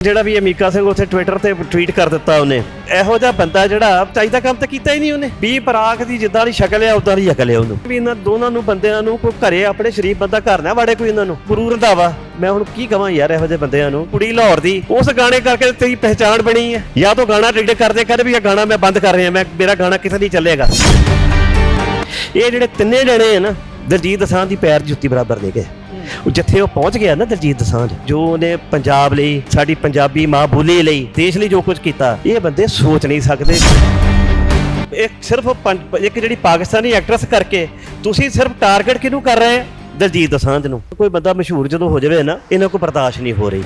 ਜਿਹੜਾ ਵੀ ਅਮੀਕਾ ਸਿੰਘ ਉੱਥੇ ਟਵਿੱਟਰ ਤੇ ਟਵੀਟ ਕਰ ਦਿੱਤਾ ਉਹਨੇ, ਇਹੋ ਜਿਹਾ ਬੰਦਾ ਜਿਹੜਾ ਚਾਹੀਦਾ ਕੰਮ ਤਾਂ ਕੀਤਾ ਹੀ ਨਹੀਂ ਉਹਨੇ। ਵੀ ਪਰਾਗ ਦੀ ਜਿੱਦਾਂ ਦੀ ਸ਼ਕਲ ਹੈ ਉਦਾਂ ਦੀ ਅਕਲ ਹੈ ਉਹਨੂੰ। ਵੀ ਇਹਨਾਂ ਦੋਨਾਂ ਨੂੰ ਬੰਦਿਆਂ ਨੂੰ ਕੋਈ ਘਰੇ ਆਪਣੇ ਸ਼ਰੀਫ ਬੰਦਾ ਘਰ ਨਾ ਵਾੜੇ ਕੋਈ ਇਹਨਾਂ ਨੂੰ। ਗੁਰੂ ਰੰਧਾਵਾ, ਮੈਂ ਹੁਣ ਕੀ ਕਹਾਂ ਯਾਰ ਇਹੋ ਜਿਹੇ ਬੰਦਿਆਂ ਨੂੰ। ਕੁੜੀ ਲਾਹੌਰ ਦੀ, ਉਸ ਗਾਣੇ ਕਰਕੇ ਤੇਰੀ ਪਹਿਚਾਣ ਬਣੀ ਹੈ ਜਾਂ ਤਾਂ ਗਾਣਾ ਟਿਕਟ ਕਰਦੇ ਕਰ ਵੀ ਇਹ ਗਾਣਾ ਮੈਂ ਬੰਦ ਕਰ ਰਿਹਾ, ਮੈਂ, ਮੇਰਾ ਗਾਣਾ ਕਿਸੇ ਨਹੀਂ ਚੱਲੇਗਾ। ਇਹ ਜਿਹੜੇ ਤਿੰਨੇ ਜਣੇ ਆ ਨਾ, ਦਲਜੀਤ ਦਸਾਂ ਦੀ ਪੈਰ ਜੁੱਤੀ ਬਰਾਬਰ ਦੇ ਗਏ ਉਹ ਜਿੱਥੇ ਉਹ ਪਹੁੰਚ ਗਿਆ ਨਾ ਦਲਜੀਤ ਦਸਾਂਝ, ਜੋ ਉਹਨੇ ਪੰਜਾਬ ਲਈ, ਸਾਡੀ ਪੰਜਾਬੀ ਮਾਂ ਬੋਲੀ ਲਈ, ਦੇਸ਼ ਲਈ ਜੋ ਕੁਝ ਕੀਤਾ, ਇਹ ਬੰਦੇ ਸੋਚ ਨਹੀਂ ਸਕਦੇ। ਇਹ ਸਿਰਫ ਪੰਜ- ਇੱਕ ਜਿਹੜੀ ਪਾਕਿਸਤਾਨੀ ਐਕਟਰੈਸ ਕਰਕੇ, ਤੁਸੀਂ ਸਿਰਫ ਟਾਰਗੇਟ ਕਿਹਨੂੰ ਕਰ ਰਹੇ ਆ ਦਲਜੀਤ ਦਸਾਂਝ ਨੂੰ। ਕੋਈ ਬੰਦਾ ਮਸ਼ਹੂਰ ਜਦੋਂ ਹੋ ਜਾਵੇ ਨਾ, ਇਹਨਾਂ ਕੋ ਬਰਦਾਸ਼ਤ ਨਹੀਂ ਹੋ ਰਹੀ।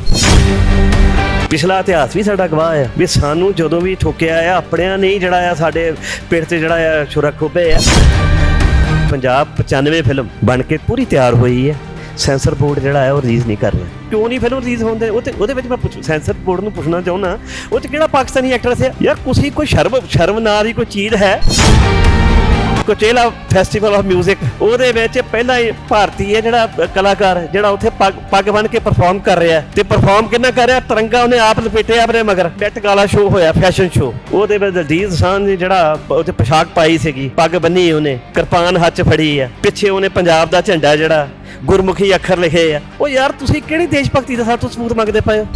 ਪਿਛਲਾ ਇਤਿਹਾਸ ਵੀ ਸਾਡਾ ਗਵਾਹ ਹੈ, ਵੀ ਸਾਨੂੰ ਜਦੋਂ ਵੀ ਠੋਕਿਆ ਆ, ਆਪਣਿਆਂ ਨੇ ਜਿਹੜਾ ਆ, ਸਾਡੇ ਪਿੰਡ ਤੇ ਜਿਹੜਾ ਆ, ਛੁਰਾ ਖੋਬੇ ਆ। ਪੰਜਾਬ 95 ਫਿਲਮ ਬਣ ਕੇ ਪੂਰੀ ਤਿਆਰ ਹੋਈ ਹੈ। ਸੈਂਸਰ ਬੋਰਡ ਜਿਹੜਾ ਹੈ ਉਹ ਰਿਲੀਜ਼ ਨਹੀਂ ਕਰ ਰਿਹਾ। ਕਿਉਂ ਨਹੀਂ ਫਿਲਮ ਰਿਲੀਜ਼ ਹੁੰਦੇ ਉਹ ਤੇ ਉਹਦੇ ਵਿੱਚ ਮੈਂ ਪੁੱਛ- ਸੈਂਸਰ ਬੋਰਡ ਨੂੰ ਪੁੱਛਣਾ ਚਾਹੁੰਦਾ, ਉਹ ਚ ਕਿਹੜਾ ਪਾਕਿਸਤਾਨੀ ਐਕਟਰ ਹੈ ਯਾਰ ਕੁਸੀ ਕੋਈ ਸ਼ਰਮ ਸ਼ਰਮ ਨਾਂ ਦੀ ਕੋਈ ਚੀਜ਼ ਹੈ। ਕੋਚੇਲਾ ਫੈਸਟੀਵਲ ਆਫ 뮤직 ਉਹਦੇ ਵਿੱਚ ਪਹਿਲਾ ਹੀ ਭਾਰਤੀ ਹੈ ਜਿਹੜਾ ਕਲਾਕਾਰ ਜਿਹੜਾ ਉੱਥੇ ਪੱਗ ਪੱਗ ਬੰਨ ਕੇ ਪਰਫਾਰਮ ਕਰ ਰਿਹਾ ਤੇ ਪਰਫਾਰਮ ਕਿੰਨਾ ਕਰ ਰਿਹਾ? ਤਿਰੰਗਾ ਉਹਨੇ ਆਪ ਲਪੇਟਿਆ ਆਪਣੇ ਮਗਰ। ਬੈਟ ਗਾਲਾ ਸ਼ੋਅ ਹੋਇਆ ਫੈਸ਼ਨ ਸ਼ੋਅ ਉਹਦੇ ਵਿੱਚ ਦਲਜੀਤ ਦੋਸਾਂਝ ਨੇ ਜਿਹੜਾ ਉਹਤੇ ਪੋਸ਼ਾਕ ਪਾਈ ਸੀਗੀ, ਪੱਗ ਬੰਨੀ ਉਹਨੇ, ਕਿਰਪਾਨ ਹੱਥ ਫੜੀ ਆ। ਪਿੱਛੇ ਉਹਨੇ ਪੰਜਾਬ ਦਾ ਝੰਡਾ ਜਿਹੜਾ ਗੁਰਮੁਖੀ ਅੱਖਰ ਲਿਖੇ ਆ। ਉਹ ਯਾਰ, ਤੁਸੀਂ ਕਿਹੜੀ ਦੇਸ਼ ਭਗਤੀ ਦਾ ਸਾਥੋਂ ਸਬੂਤ ਮੰਗਦੇ ਪਏ ਹੋ?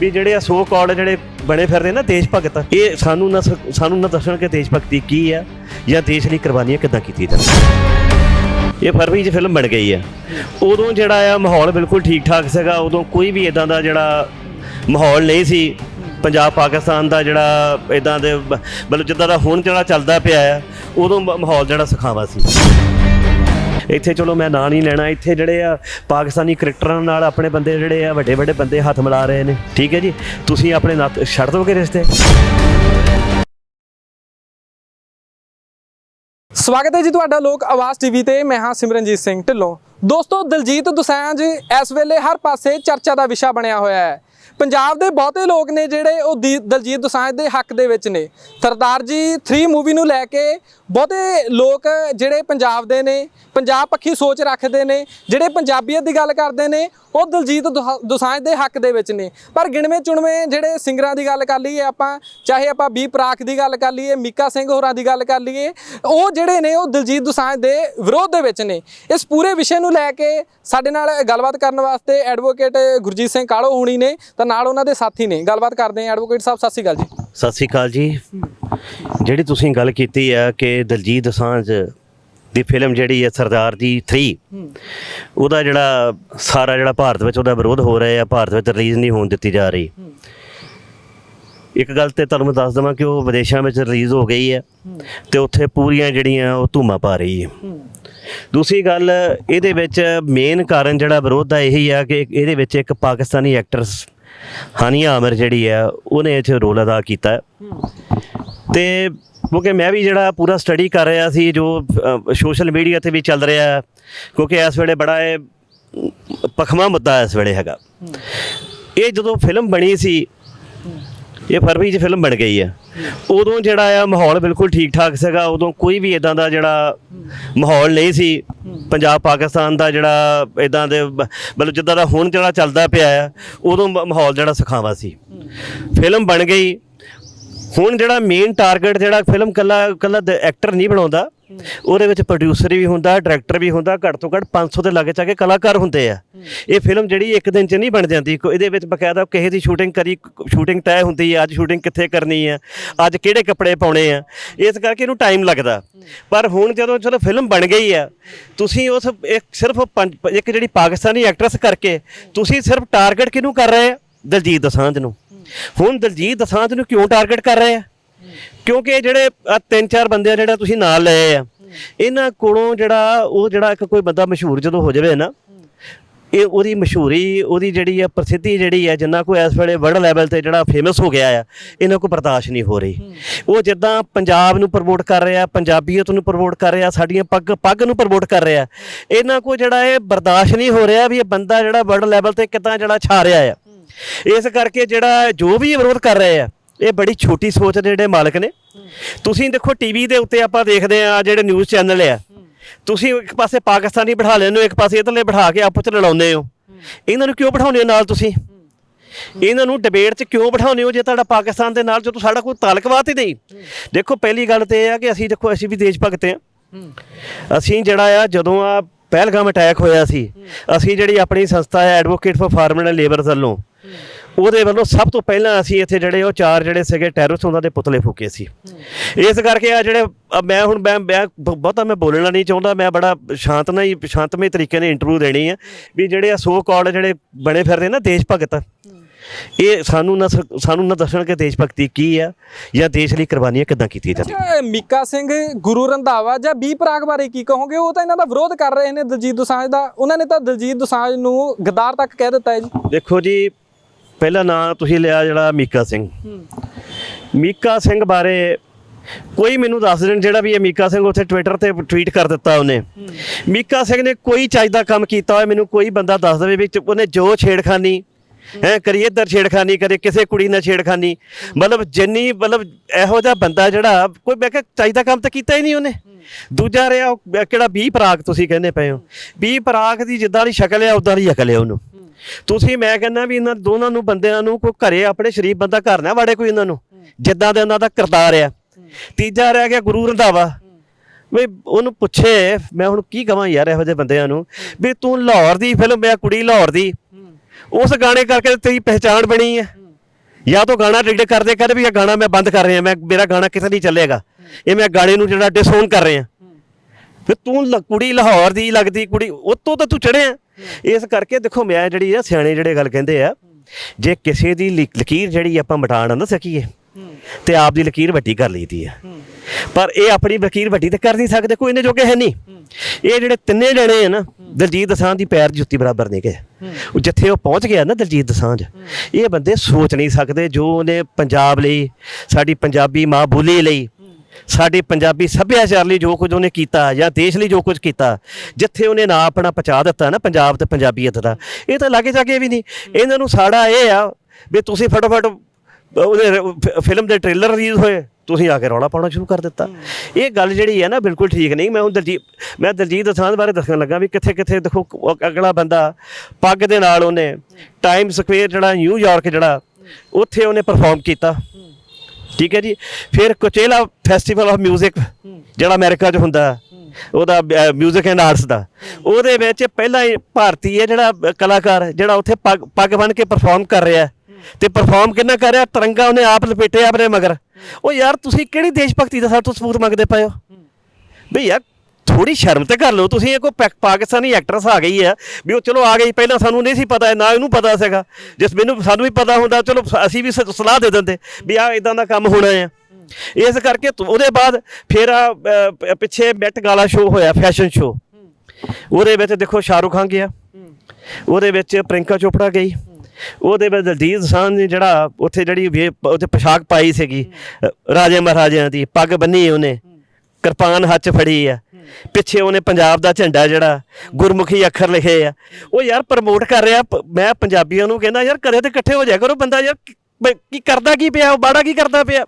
ਵੀ ਜਿਹੜੇ ਆ ਸੋ ਕਾਲਡ ਜਿਹੜੇ ਬਣੇ ਫਿਰਦੇ ਨਾ ਦੇਸ਼ ਭਗਤ, ਇਹ ਸਾਨੂੰ ਨਾ ਸਾਨੂੰ ਨਾ ਦੱਸਣ ਕਿ ਦੇਸ਼ ਭਗਤੀ ਕੀ ਆ ਜਾਂ ਦੇਸ਼ ਲਈ ਕੁਰਬਾਨੀਆਂ ਕਿੱਦਾਂ ਕੀਤੀ ਜਾਂਦੀਆਂ ਇਹ ਫਰਵਰੀ 'ਚ ਫਿਲਮ ਬਣ ਗਈ ਆ। ਉਦੋਂ ਜਿਹੜਾ ਆ ਮਾਹੌਲ ਬਿਲਕੁਲ ਠੀਕ ਠਾਕ ਸੀਗਾ, ਉਦੋਂ ਕੋਈ ਵੀ ਇਦਾਂ ਦਾ ਜਿਹੜਾ ਮਾਹੌਲ ਨਹੀਂ ਸੀ। ਪੰਜਾਬ ਪਾਕਿਸਤਾਨ ਦਾ ਜਿਹੜਾ ਇਦਾਂ ਦੇ ਮਤਲਬ ਜਿੱਦਾਂ ਦਾ ਹੁਣ ਜਿਹੜਾ ਚੱਲਦਾ ਪਿਆ ਆ, ਉਦੋਂ ਮ- ਮਾਹੌਲ ਜਿਹੜਾ ਸੁਖਾਵਾ ਸੀ। ਇੱਥੇ ਚਲੋ ਮੈਂ ਨਾਂ ਨਹੀਂ ਲੈਣਾ, ਇੱਥੇ ਜਿਹੜੇ ਆ ਪਾਕਿਸਤਾਨੀ ਕ੍ਰਿਕਟਰਾਂ ਨਾਲ ਆਪਣੇ ਬੰਦੇ ਜਿਹੜੇ ਆ ਵੱਡੇ ਵੱਡੇ ਬੰਦੇ ਹੱਥ ਮਿਲਾ ਰਹੇ ਨੇ। ਠੀਕ ਹੈ ਜੀ? ਤੁਸੀਂ ਆਪਣੇ ਨਾਤ ਛੱਡ ਦੋਗੇ ਰਿਸ਼ਤੇ? ਸਵਾਗਤ ਹੈ ਜੀ ਤੁਹਾਡਾ ਲੋਕ ਆਵਾਜ਼ ਟੀਵੀ ਤੇ। ਮੈਂ ਹਾਂ ਸਿਮਰਨਜੀਤ ਸਿੰਘ ਢਿੱਲੋਂ। ਦੋਸਤੋ, ਦਲਜੀਤ ਦੋਸਾਂਝ ਇਸ ਵੇਲੇ ਹਰ ਪਾਸੇ ਚਰਚਾ ਦਾ ਵਿਸ਼ਾ ਬਣਿਆ ਹੋਇਆ ਹੈ। ਪੰਜਾਬ ਦੇ ਬਹੁਤੇ ਲੋਕ ਨੇ ਜਿਹੜੇ ਉਹ ਦੀ- ਦਲਜੀਤ ਦੋਸਾਂਝ ਦੇ ਹੱਕ ਦੇ ਵਿੱਚ ਨੇ। ਸਰਦਾਰ ਜੀ 3 ਮੂਵੀ ਨੂੰ ਲੈ ਕੇ ਬਹੁਤੇ ਲੋਕ ਜਿਹੜੇ ਪੰਜਾਬ ਦੇ ਨੇ ਪੰਜਾਬ ਪੱਖੀ ਸੋਚ ਰੱਖਦੇ ਨੇ, ਜਿਹੜੇ ਪੰਜਾਬੀਅਤ ਦੀ ਗੱਲ ਕਰਦੇ ਨੇ, ਉਹ ਦਲਜੀਤ ਦੋਹਾ- ਦੋਸਾਂਝ ਦੇ ਹੱਕ ਦੇ ਵਿੱਚ ਨੇ। ਪਰ ਗਿਣਵੇਂ ਚੁਣਵੇਂ ਜਿਹੜੇ ਸਿੰਗਰਾਂ ਦੀ ਗੱਲ ਕਰ ਲਈਏ ਆਪਾਂ, ਚਾਹੇ ਆਪਾਂ ਬੀ ਪ੍ਰਾਕ ਦੀ ਗੱਲ ਕਰ ਲਈਏ, ਮੀਕਾ ਸਿੰਘ ਹੋਰਾਂ ਦੀ ਗੱਲ ਕਰ ਲਈਏ, ਉਹ ਜਿਹੜੇ ਨੇ ਉਹ ਦਲਜੀਤ ਦੋਸਾਂਝ ਦੇ ਵਿਰੋਧ ਦੇ ਵਿੱਚ ਨੇ। ਇਸ ਪੂਰੇ ਵਿਸ਼ੇ ਨੂੰ ਲੈ ਕੇ ਸਾਡੇ ਨਾਲ ਗੱਲਬਾਤ ਕਰਨ ਵਾਸਤੇ ਐਡਵੋਕੇਟ ਗੁਰਜੀਤ ਸਿੰਘ ਕਾਲੋ ਹੋਣੀ ਨੇ, ਤਾਂ ਨਾਲ ਉਹਨਾਂ ਦੇ ਸਾਥੀ ਨੇ। ਗੱਲਬਾਤ ਕਰਦੇ ਹਾਂ ਐਡਵੋਕੇਟ ਸਾਹਿਬ, ਸਤਿ ਸ਼੍ਰੀ ਅਕਾਲ ਜੀ। ਸਤਿ ਸ੍ਰੀ ਅਕਾਲ ਜੀ। ਜਿਹੜੀ ਤੁਸੀਂ ਗੱਲ ਕੀਤੀ ਆ ਕਿ ਦਲਜੀਤ ਦੋਸਾਂਝ ਦੀ ਫਿਲਮ ਜਿਹੜੀ ਹੈ ਸਰਦਾਰ ਦੀ 3 ਉਹਦਾ ਜਿਹੜਾ ਸਾਰਾ ਜਿਹੜਾ ਭਾਰਤ ਵਿੱਚ ਉਹਦਾ ਵਿਰੋਧ ਹੋ ਰਿਹਾ ਹੈ ਭਾਰਤ ਵਿੱਚ ਰਿਲੀਜ਼ ਨਹੀਂ ਹੋਣ ਦਿੱਤੀ ਜਾ ਰਹੀ। ਇੱਕ ਗੱਲ ਤੇ ਤੁਹਾਨੂੰ ਮੈਂ ਦੱਸ ਦਵਾਂ ਕਿ ਉਹ ਵਿਦੇਸ਼ਾਂ ਵਿੱਚ ਰਿਲੀਜ਼ ਹੋ ਗਈ ਹੈ ਤੇ ਉੱਥੇ ਪੂਰੀਆਂ ਜਿਹੜੀਆਂ ਉਹ ਧੂਮਾ ਪਾ ਰਹੀ ਹੈ। ਦੂਸਰੀ ਗੱਲ ਇਹਦੇ ਵਿੱਚ ਮੇਨ ਕਾਰਨ ਜਿਹੜਾ ਵਿਰੋਧ ਦਾ ਇਹੀ ਆ ਕਿ ਇਹਦੇ ਵਿੱਚ ਇੱਕ ਪਾਕਿਸਤਾਨੀ ਐਕਟਰਸ ਹਾਨੀਆ ਆਮਰ ਜਿਹੜੀ ਆ ਉਹਨੇ ਇੱਥੇ ਰੋਲ ਅਦਾ ਕੀਤਾ। ਤੇ ਕਿਉਂਕਿ ਮੈਂ ਵੀ ਜਿਹੜਾ ਪੂਰਾ ਸਟੱਡੀ ਕਰ ਰਿਹਾ ਸੀ ਜੋ ਸੋਸ਼ਲ ਮੀਡੀਆ ਤੇ ਵੀ ਚੱਲ ਰਿਹਾ ਹੈ, ਕਿਉਂਕਿ ਇਸ ਵੇਲੇ ਬੜਾ ਇਹ ਪਖਮਾ ਮੁੱਦਾ ਇਸ ਵੇਲੇ ਹੈਗਾ। ਇਹ ਜਦੋਂ ਫਿਲਮ ਬਣੀ ਸੀ ਇਹ ਫਰਵਰੀ 'ਚ ਫਿਲਮ ਬਣ ਗਈ ਹੈ। ਉਦੋਂ ਜਿਹੜਾ ਆ ਮਾਹੌਲ ਬਿਲਕੁਲ ਠੀਕ ਠਾਕ ਸੀਗਾ ਉਦੋਂ ਕੋਈ ਵੀ ਇਦਾਂ ਦਾ ਜਿਹੜਾ ਮਾਹੌਲ ਨਹੀਂ ਸੀ। ਪੰਜਾਬ ਪਾਕਿਸਤਾਨ ਦਾ ਜਿਹੜਾ ਇਦਾਂ ਦੇ ਮਤਲਬ ਜਿੱਦਾਂ ਦਾ ਹੁਣ ਜਿਹੜਾ ਚੱਲਦਾ ਪਿਆ ਆ ਉਦੋਂ ਮਾਹੌਲ ਜਿਹੜਾ ਸੁਖਾਵਾ ਸੀ। ਫਿਲਮ ਬਣ ਗਈ ਹੁਣ ਜਿਹੜਾ ਮੇਨ ਟਾਰਗੇਟ ਜਿਹੜਾ ਫਿਲਮ ਕੱਲਾ ਕੱਲਾ ਐਕਟਰ ਨਹੀਂ ਬਣਾਉਂਦਾ, ਉਹਦੇ ਵਿੱਚ ਪ੍ਰੋਡਿਊਸਰ ਵੀ ਹੁੰਦਾ ਡਾਇਰੈਕਟਰ ਵੀ ਹੁੰਦਾ, ਘੱਟ ਤੋਂ ਘੱਟ 500 ਦੇ ਲਾਗੇ ਚਾਗੇ ਕਲਾਕਾਰ ਹੁੰਦੇ ਆ। ਇਹ ਫਿਲਮ ਜਿਹੜੀ ਇੱਕ ਦਿਨ 'ਚ ਨਹੀਂ ਬਣ ਜਾਂਦੀ, ਕੋ- ਇਹਦੇ ਵਿੱਚ ਬਕਾਇਦਾ ਕਿਸੇ ਦੀ ਸ਼ੂਟਿੰਗ ਕਰੀ ਸ਼ੂਟਿੰਗ ਤੈਅ ਹੁੰਦੀ ਆ, ਅੱਜ ਸ਼ੂਟਿੰਗ ਕਿੱਥੇ ਕਰਨੀ ਹੈ ਅੱਜ ਕਿਹੜੇ ਕੱਪੜੇ ਪਾਉਣੇ ਆ, ਇਸ ਕਰਕੇ ਇਹਨੂੰ ਟਾਈਮ ਲੱਗਦਾ। ਪਰ ਹੁਣ ਜਦੋਂ ਚਲੋ ਫਿਲਮ ਬਣ ਗਈ ਆ, ਤੁਸੀਂ ਉਸ ਇੱਕ ਸਿਰਫ ਪੰਜ- ਇੱਕ ਜਿਹੜੀ ਪਾਕਿਸਤਾਨੀ ਐਕਟਰੈਸ ਕਰਕੇ, ਤੁਸੀਂ ਸਿਰਫ ਟਾਰਗੇਟ ਕਿਹਨੂੰ ਕਰ ਰਹੇ ਆ? ਦਲਜੀਤ ਦਸਾਂਝ ਨੂੰ। ਹੁਣ ਦਲਜੀਤ ਦਸਾਂਝ ਨੂੰ ਕਿਉਂ ਟਾਰਗੇਟ ਕਰ ਰਹੇ ਆ? ਕਿਉਂਕਿ ਇਹ ਜਿਹੜੇ ਆਹ ਤਿੰਨ ਚਾਰ ਬੰਦੇ ਆ ਜਿਹੜਾ ਤੁਸੀਂ ਨਾਲ ਲਏ ਆ, ਇਹਨਾਂ ਕੋਲੋਂ ਜਿਹੜਾ ਉਹ ਜਿਹੜਾ ਇੱਕ ਕੋਈ ਬੰਦਾ ਮਸ਼ਹੂਰ ਜਦੋਂ ਹੋ ਜਾਵੇ ਨਾ, ਇਹ ਉਹਦੀ ਮਸ਼ਹੂਰੀ, ਉਹਦੀ ਜਿਹੜੀ ਆ ਪ੍ਰਸਿੱਧੀ ਜਿਹੜੀ ਆ, ਜਿੰਨਾ ਕੋਈ ਇਸ ਵੇਲੇ ਵਰਲਡ ਲੈਵਲ ਤੇ ਜਿਹੜਾ ਫੇਮਸ ਹੋ ਗਿਆ ਆ, ਇਹਨਾਂ ਕੋ ਬਰਦਾਸ਼ਤ ਨਹੀਂ ਹੋ ਰਹੀ। ਉਹ ਜਿੱਦਾਂ ਪੰਜਾਬ ਨੂੰ ਪ੍ਰਮੋਟ ਕਰ ਰਿਹਾ, ਪੰਜਾਬੀਅਤ ਨੂੰ ਪ੍ਰਮੋਟ ਕਰ ਰਿਹਾ, ਸਾਡੀਆਂ ਪੱਗ ਪੱਗ ਨੂੰ ਪ੍ਰਮੋਟ ਕਰ ਰਿਹਾ, ਇਹਨਾਂ ਕੋ ਜਿਹੜਾ ਇਹ ਬਰਦਾਸ਼ਤ ਨਹੀਂ ਹੋ ਰਿਹਾ ਵੀ ਇਹ ਬੰਦਾ ਜਿਹੜਾ ਵਰਲਡ ਲੈਵਲ ਤੇ ਕਿਦਾਂ ਜਿਹੜਾ ਛਾ ਰਿਹਾ ਆ। ਇਸ ਕਰਕੇ ਜਿਹੜਾ ਜੋ ਵੀ ਵਿਰੋਧ ਕਰ ਰਹੇ ਆ, ਇਹ ਬੜੀ ਛੋਟੀ ਸੋਚ ਦੇ ਜਿਹੜੇ ਮਾਲਕ ਨੇ। ਤੁਸੀਂ ਦੇਖੋ ਟੀਵੀ ਦੇ ਉੱਤੇ ਆਪਾਂ ਦੇਖਦੇ ਆ ਜਿਹੜੇ ਨਿਊਜ਼ ਚੈਨਲ ਆ। ਤੁਸੀਂ ਇੱਕ ਪਾਸੇ ਪਾਕਿਸਤਾਨੀ ਬਿਠਾ ਲੈਂਦੇ ਹੋ, ਇੱਕ ਪਾਸੇ ਇਧਰਲੇ ਬਿਠਾ ਕੇ ਆਪਸ ਚ ਲੜਾਉਂਦੇ ਹੋ। ਇਹਨਾਂ ਨੂੰ ਕਿਉਂ ਬਿਠਾਉਂਦੇ ਹੋ ਨਾਲ ਤੁਸੀਂ? ਇਹਨਾਂ ਨੂੰ ਡਿਬੇਟ 'ਚ ਕਿਉਂ ਬਿਠਾਉਂਦੇ ਹੋ ਜੇ ਤੁਹਾਡਾ ਪਾਕਿਸਤਾਨ ਦੇ ਨਾਲ ਜਦੋਂ ਸਾਡਾ ਕੋਈ ਤਾਲੁਕਵਾਤ ਹੀ ਨਹੀਂ? ਦੇਖੋ, ਪਹਿਲੀ ਗੱਲ ਤੇ ਇਹ ਆ ਕਿ ਅਸੀਂ ਦੇਖੋ, ਅਸੀਂ ਵੀ ਦੇਸ਼ ਭਗਤ ਹਾਂ। ਅਸੀਂ ਜਿਹੜਾ ਆ, ਜਦੋਂ ਆ ਪਹਿਲਗਾਮ ਅਟੈਕ ਹੋਇਆ ਸੀ। ਅਸੀਂ ਜਿਹੜੀ ਆਪਣੀ ਸੰਸਥਾ ਹੈ advocate for farmer and labour ਵੱਲੋਂ, ਉਹਦੇ ਵੱਲੋਂ ਸਭ ਤੋਂ ਪਹਿਲਾਂ ਅਸੀਂ ਇੱਥੇ ਜਿਹੜੇ ਉਹ ਚਾਰ ਜਿਹੜੇ ਸੀਗੇ ਟੈਰਰਿਸਟ ਉਹਨਾਂ ਦੇ ਪੁਤਲੇ ਫੂਕੇ ਸੀ। ਇਸ ਕਰਕੇ ਆ ਜਿਹੜੇ ਮੈਂ ਹੁਣ ਮੈਂ ਮੈਂ ਬਹੁਤਾ ਮੈਂ ਬੋਲਣਾ ਨਹੀਂ ਚਾਹੁੰਦਾ, ਮੈਂ ਬੜਾ ਸ਼ਾਂਤ ਨਾਲ ਹੀ ਸ਼ਾਂਤਮਈ ਤਰੀਕੇ ਨਾਲ ਇੰਟਰਵਿਊ ਦੇਣੀ ਹੈ ਵੀ ਜਿਹੜੇ ਆ ਸੋ ਕਾਲਡ ਜਿਹੜੇ ਬਣੇ ਫਿਰਦੇ ਨਾ ਦੇਸ਼ ਭਗਤ ਇਹ ਸਾਨੂੰ ਨਾ ਸਾਨੂੰ ਨਾ ਦੱਸਣ ਕਿ ਦੇਸ਼ ਭਗਤੀ ਕੀ ਆ ਜਾਂ ਦੇਸ਼ ਲਈ ਕੁਰਬਾਨੀਆਂ ਕਿੱਦਾਂ ਕੀਤੀਆਂ ਜਾਂਦੀਆਂ। ਅੱਛਾ ਮੀਕਾ ਸਿੰਘ ਗੁਰੂ ਰੰਧਾਵਾ ਜਾਂ ਬੀ ਪ੍ਰਾਗ ਬਾਰੇ ਕੀ ਕਹੋਗੇ? ਉਹ ਤਾਂ ਇਹਨਾਂ ਦਾ ਵਿਰੋਧ ਕਰ ਰਹੇ ਨੇ ਦਲਜੀਤ ਦੋਸਾਂਝ ਦਾ। ਉਹਨਾਂ ਨੇ ਤਾਂ ਦਲਜੀਤ ਦੋਸਾਂਝ ਨੂੰ ਗਦਾਰ ਤੱਕ ਕਹਿ ਦਿੱਤਾ ਹੈ ਜੀ। ਦੇਖੋ ਜੀ ਪਹਿਲਾ ਨਾਂ ਤੁਸੀਂ ਲਿਆ ਜਿਹੜਾ ਮੀਕਾ ਸਿੰਘ। ਮੀਕਾ ਸਿੰਘ ਬਾਰੇ ਕੋਈ ਮੈਨੂੰ ਦੱਸ ਦੇਣ ਜਿਹੜਾ ਵੀ ਇਹ ਮੀਕਾ ਸਿੰਘ ਉੱਥੇ ਟਵਿੱਟਰ ਤੇ ਟਵੀਟ ਕਰ ਦਿੱਤਾ ਉਹਨੇ। ਮੀਕਾ ਸਿੰਘ ਨੇ ਕੋਈ ਚੱਜ ਦਾ ਕੰਮ ਕੀਤਾ ਹੋਇਆ ਮੈਨੂੰ ਕੋਈ ਬੰਦਾ ਦੱਸ ਦੇਵੇ ਵੀ ਉਹਨੇ ਜੋ ਛੇੜਖਾਨੀ ਹੈ। ਕਰੀ ਇੱਧਰ ਛੇੜਖਾਨੀ ਕਰੇ ਕਿਸੇ ਕੁੜੀ ਨਾਲ ਛੇੜਖਾਨੀ। ਮਤਲਬ ਜਿੰਨੀ ਮਤਲਬ ਇਹੋ ਜਿਹਾ ਬੰਦਾ ਜਿਹੜਾ ਕੋਈ ਮੈਂ ਕਿਹਾ ਚੱਜ ਦਾ ਕੰਮ ਤਾਂ ਕੀਤਾ ਹੀ ਨਹੀਂ ਉਹਨੇ। ਦੂਜਾ ਰਿਹਾ ਉਹ ਕਿਹੜਾ 20 ਪਰਾਗ ਤੁਸੀਂ ਕਹਿੰਦੇ ਪਏ ਹੋ। 20 ਪਰਾਗ ਦੀ ਜਿੱਦਾਂ ਦੀ ਸ਼ਕਲ ਹੈ ਉਦਾਂ ਦੀ ਅਕਲ ਹੈ ਉਹਨੂੰ। ਤੁਸੀਂ ਮੈਂ ਕਹਿੰਦਾ ਵੀ ਇਹਨਾਂ ਦੋਨਾਂ ਨੂੰ ਬੰਦਿਆਂ ਨੂੰ ਕੋਈ ਘਰੇ ਆਪਣੇ ਸ਼ਰੀਫ ਬੰਦਾ ਘਰ ਨਾ ਵਾੜੇ ਕੋਈ ਇਹਨਾਂ ਨੂੰ। ਜਿੱਦਾਂ ਦੇ ਉਹਨਾਂ ਦਾ ਕਿਰਦਾਰ ਆ। ਤੀਜਾ ਰਹਿ ਗਿਆ ਗੁਰੂ ਰੰਧਾਵਾ। ਵੀ ਉਹਨੂੰ ਪੁੱਛੇ ਮੈਂ ਹੁਣ ਕੀ ਕਹਾਂ ਯਾਰ ਇਹੋ ਜਿਹੇ ਬੰਦਿਆਂ ਨੂੰ। ਵੀ ਤੂੰ ਲਾਹੌਰ ਦੀ ਫਿਲਮ ਆ ਕੁੜੀ ਲਾਹੌਰ ਦੀ। ਉਸ ਗਾਣੇ ਕਰਕੇ ਤੇਰੀ ਪਹਿਚਾਣ ਬਣੀ ਹੈ। ਜਾਂ ਤੋ ਗਾਣਾ ਡਿਲੀਟ ਕਰਦੇ ਕਹਿੰਦੇ ਵੀ ਇਹ ਗਾਣਾ ਮੈਂ ਬੰਦ ਕਰ ਰਿਹਾ, ਮੈਂ ਮੇਰਾ ਗਾਣਾ ਕਿਤੇ ਨਹੀਂ ਚੱਲੇਗਾ। ਇਹ ਮੈਂ ਗਾਣੇ ਨੂੰ ਜਿਹੜਾ ਡਿਸਓਨ ਕਰ ਰਿਹਾ। ਫਿਰ ਤੂੰ ਲ- ਕੁੜੀ ਲਾਹੌਰ ਦੀ ਲੱਗਦੀ, ਕੁੜੀ ਉਤੋਂ ਤਾਂ ਤੂੰ ਚੜਿਆ ਇਸ ਕਰਕੇ ਦੇਖੋ ਮੈਂ ਜਿਹੜੀ ਆ, ਸਿਆਣੇ ਜਿਹੜੇ ਗੱਲ ਕਹਿੰਦੇ ਆ, ਜੇ ਕਿਸੇ ਦੀ ਲਿ- ਲਕੀਰ ਜਿਹੜੀ ਆਪਾਂ ਮਿਟਾਣ ਨਾ ਸਕੀਏ ਤੇ ਆਪ ਦੀ ਲਕੀਰ ਵੱਡੀ ਕਰ ਲਈਦੀ ਆ। ਪਰ ਇਹ ਆਪਣੀ ਲਕੀਰ ਵੱਡੀ ਤੇ ਕਰ ਨਹੀਂ ਸਕਦੇ, ਕੋਈ ਇਹਨੇ ਜੋਗੇ ਹੈ ਨਹੀਂ। ਇਹ ਜਿਹੜੇ ਤਿੰਨੇ ਜਣੇ ਆ ਨਾ, ਦਲਜੀਤ ਦਸਾਂਝ ਦੀ ਪੈਰ ਦੀ ਜੁੱਤੀ ਬਰਾਬਰ ਨਹੀਂ ਗਏ। ਉਹ ਜਿੱਥੇ ਉਹ ਪਹੁੰਚ ਗਿਆ ਨਾ ਦਲਜੀਤ ਦਸਾਂਝ, ਇਹ ਬੰਦੇ ਸੋਚ ਨਹੀਂ ਸਕਦੇ ਜੋ ਉਹਨੇ ਪੰਜਾਬ ਲਈ, ਸਾਡੀ ਪੰਜਾਬੀ ਮਾਂ ਬੋਲੀ ਲਈ, ਸਾਡੇ ਪੰਜਾਬੀ ਸੱਭਿਆਚਾਰ ਲਈ ਜੋ ਕੁਝ ਉਹਨੇ ਕੀਤਾ ਜਾਂ ਦੇਸ਼ ਲਈ ਜੋ ਕੁਝ ਕੀਤਾ, ਜਿੱਥੇ ਉਹਨੇ ਨਾ ਆਪਣਾ ਪਹੁੰਚਾ ਦਿੱਤਾ ਨਾ ਪੰਜਾਬ ਤੇ ਪੰਜਾਬੀਅਤ ਦਾ, ਇਹ ਤਾਂ ਲਾਗੇ ਜਾ ਕੇ ਵੀ ਨਹੀਂ। ਇਹਨਾਂ ਨੂੰ ਸਾੜਾ ਇਹ ਆ ਵੀ ਤੁਸੀਂ ਫਟਾਫਟ ਉਹਦੇ ਫਿ- ਫਿਲਮ ਦੇ ਟ੍ਰੇਲਰ ਰਿਲੀਜ਼ ਹੋਏ ਤੁਸੀਂ ਆ ਕੇ ਰੌਲਾ ਪਾਉਣਾ ਸ਼ੁਰੂ ਕਰ ਦਿੱਤਾ ਇਹ ਗੱਲ ਜਿਹੜੀ ਹੈ ਨਾ ਬਿਲਕੁਲ ਠੀਕ ਨਹੀਂ ਮੈਂ ਹੁਣ ਦਲਜੀਤ ਮੈਂ ਦਲਜੀਤ ਦਸਾਂਝ ਬਾਰੇ ਦੱਸਣ ਲੱਗਾ ਵੀ ਕਿੱਥੇ ਕਿੱਥੇ ਦੇਖੋ ਉਹ ਅਗਲਾ ਬੰਦਾ ਪੱਗ ਦੇ ਨਾਲ ਉਹਨੇ ਟਾਈਮ ਸਕੁਅਰ ਜਿਹੜਾ ਨਿਊਯਾਰਕ ਜਿਹੜਾ ਉੱਥੇ ਉਹਨੇ ਪਰਫਾਰਮ ਕੀਤਾ ਠੀਕ ਹੈ ਜੀ ਫਿਰ ਕੋਚੇਲਾ ਫੈਸਟੀਵਲ ਆਫ 뮤직 ਜਿਹੜਾ ਅਮਰੀਕਾ 'ਚ ਹੁੰਦਾ ਉਹਦਾ 뮤직 ਐਂਡ ਆਰਟਸ ਦਾ ਉਹਦੇ ਵਿੱਚ ਪਹਿਲਾ ਹੀ ਭਾਰਤੀ ਹੈ ਜਿਹੜਾ ਅ, ਕਲਾਕਾਰ ਜਿਹੜਾ ਉੱਥੇ ਪੱਗ ਪੱਗ ਬੰਨ ਕੇ ਪਰਫਾਰਮ ਕਰ ਰਿਹਾ ਹੈ। ਤੇ ਪਰਫਾਰਮ ਕਿੰਨਾ ਕਰ ਰਿਹਾ? ਤਿਰੰਗਾ ਉਹਨੇ ਆਪ ਲਪੇਟਿਆ ਆਪਣੇ ਮਗਰ। ਉਹ ਯਾਰ ਤੁਸੀਂ ਕਿਹੜੀ ਦੇਸ਼ ਭਗਤੀ ਦਾ ਸਾਡੇ ਤੋਂ ਸਬੂਤ ਮੰਗਦੇ ਪਏ ਹੋ? ਵੀ ਯਾਰ ਥੋੜੀ ਸ਼ਰਮ ਤੇ ਕਰ ਲਓ। ਤੁਸੀਂ ਇਹ ਕੋਈ ਪਾ- ਪਾਕਿਸਤਾਨੀ ਐਕਟਰਸ ਆ ਗਈ ਆ ਵੀ ਉਹ ਚਲੋ ਆ ਗਈ ਪਹਿਲਾਂ ਸਾਨੂੰ ਨਹੀਂ ਸੀ ਪਤਾ ਨਾ ਇਹਨੂੰ ਪਤਾ ਸੀਗਾ। ਜਿਸ ਮੈਨੂੰ ਸਾਨੂੰ ਵੀ ਪਤਾ ਹੁੰਦਾ ਚਲੋ ਅਸੀਂ ਵੀ ਸਲਾਹ ਦੇ ਦਿੰਦੇ ਵੀ ਆ ਇਦਾਂ ਦਾ ਕੰਮ ਹੋਣਾ ਆ। ਇਸ ਕਰਕੇ ਉਹਦੇ ਬਾਅਦ ਫਿਰ ਆ ਪਿੱਛੇ ਮੈਟ ਗਾਲਾ ਸ਼ੋਅ ਹੋਇਆ ਫੈਸ਼ਨ ਸ਼ੋਅ ਉਹਦੇ ਵਿੱਚ ਦੇਖੋ ਸ਼ਾਹਰੁਖ ਖਾਨ ਗਿਆ। ਉਹਦੇ ਵਿੱਚ ਪ੍ਰਿੰਕਾ ਚੋਪੜਾ ਗਈ। ਉਹਦੇ ਵਿੱਚ ਦਲਜੀਤ ਦੋਸਾਂਝ ਨੇ ਜਿਹੜਾ ਉੱਥੇ ਜਿਹੜੀ ਉੱਥੇ ਪੋਸ਼ਾਕ ਪਾਈ ਸੀਗੀ ਰਾਜੇ ਮਹਾਰਾਜਿਆਂ ਦੀ, ਪੱਗ ਬੰਨੀ ਉਹਨੇ, ਕਿਰਪਾਨ ਹੱਥ ਫੜੀ ਆ। ਪਿੱਛੇ ਉਹਨੇ ਪੰਜਾਬ ਦਾ ਝੰਡਾ ਜਿਹੜਾ, ਗੁਰਮੁਖੀ ਅੱਖਰ ਲਿਖੇ ਆ। ਉਹ ਯਾਰ ਪ੍ਰਮੋਟ ਕਰ ਰਿਹਾ ਮੈਂ ਪੰਜਾਬੀਆਂ ਨੂੰ ਕਹਿੰਦਾ, ਯਾਰ ਕਦੇ ਤੇ ਇਕੱਠੇ ਹੋ ਜਾਇਆ ਕਰੋ ਬੰਦਾ, ਯਾਰ ਕੀ ਕਰਦਾ ਕੀ ਪਿਆ, ਉਹ ਬਾੜਾ ਕੀ ਕਰਦਾ ਪਿਆ?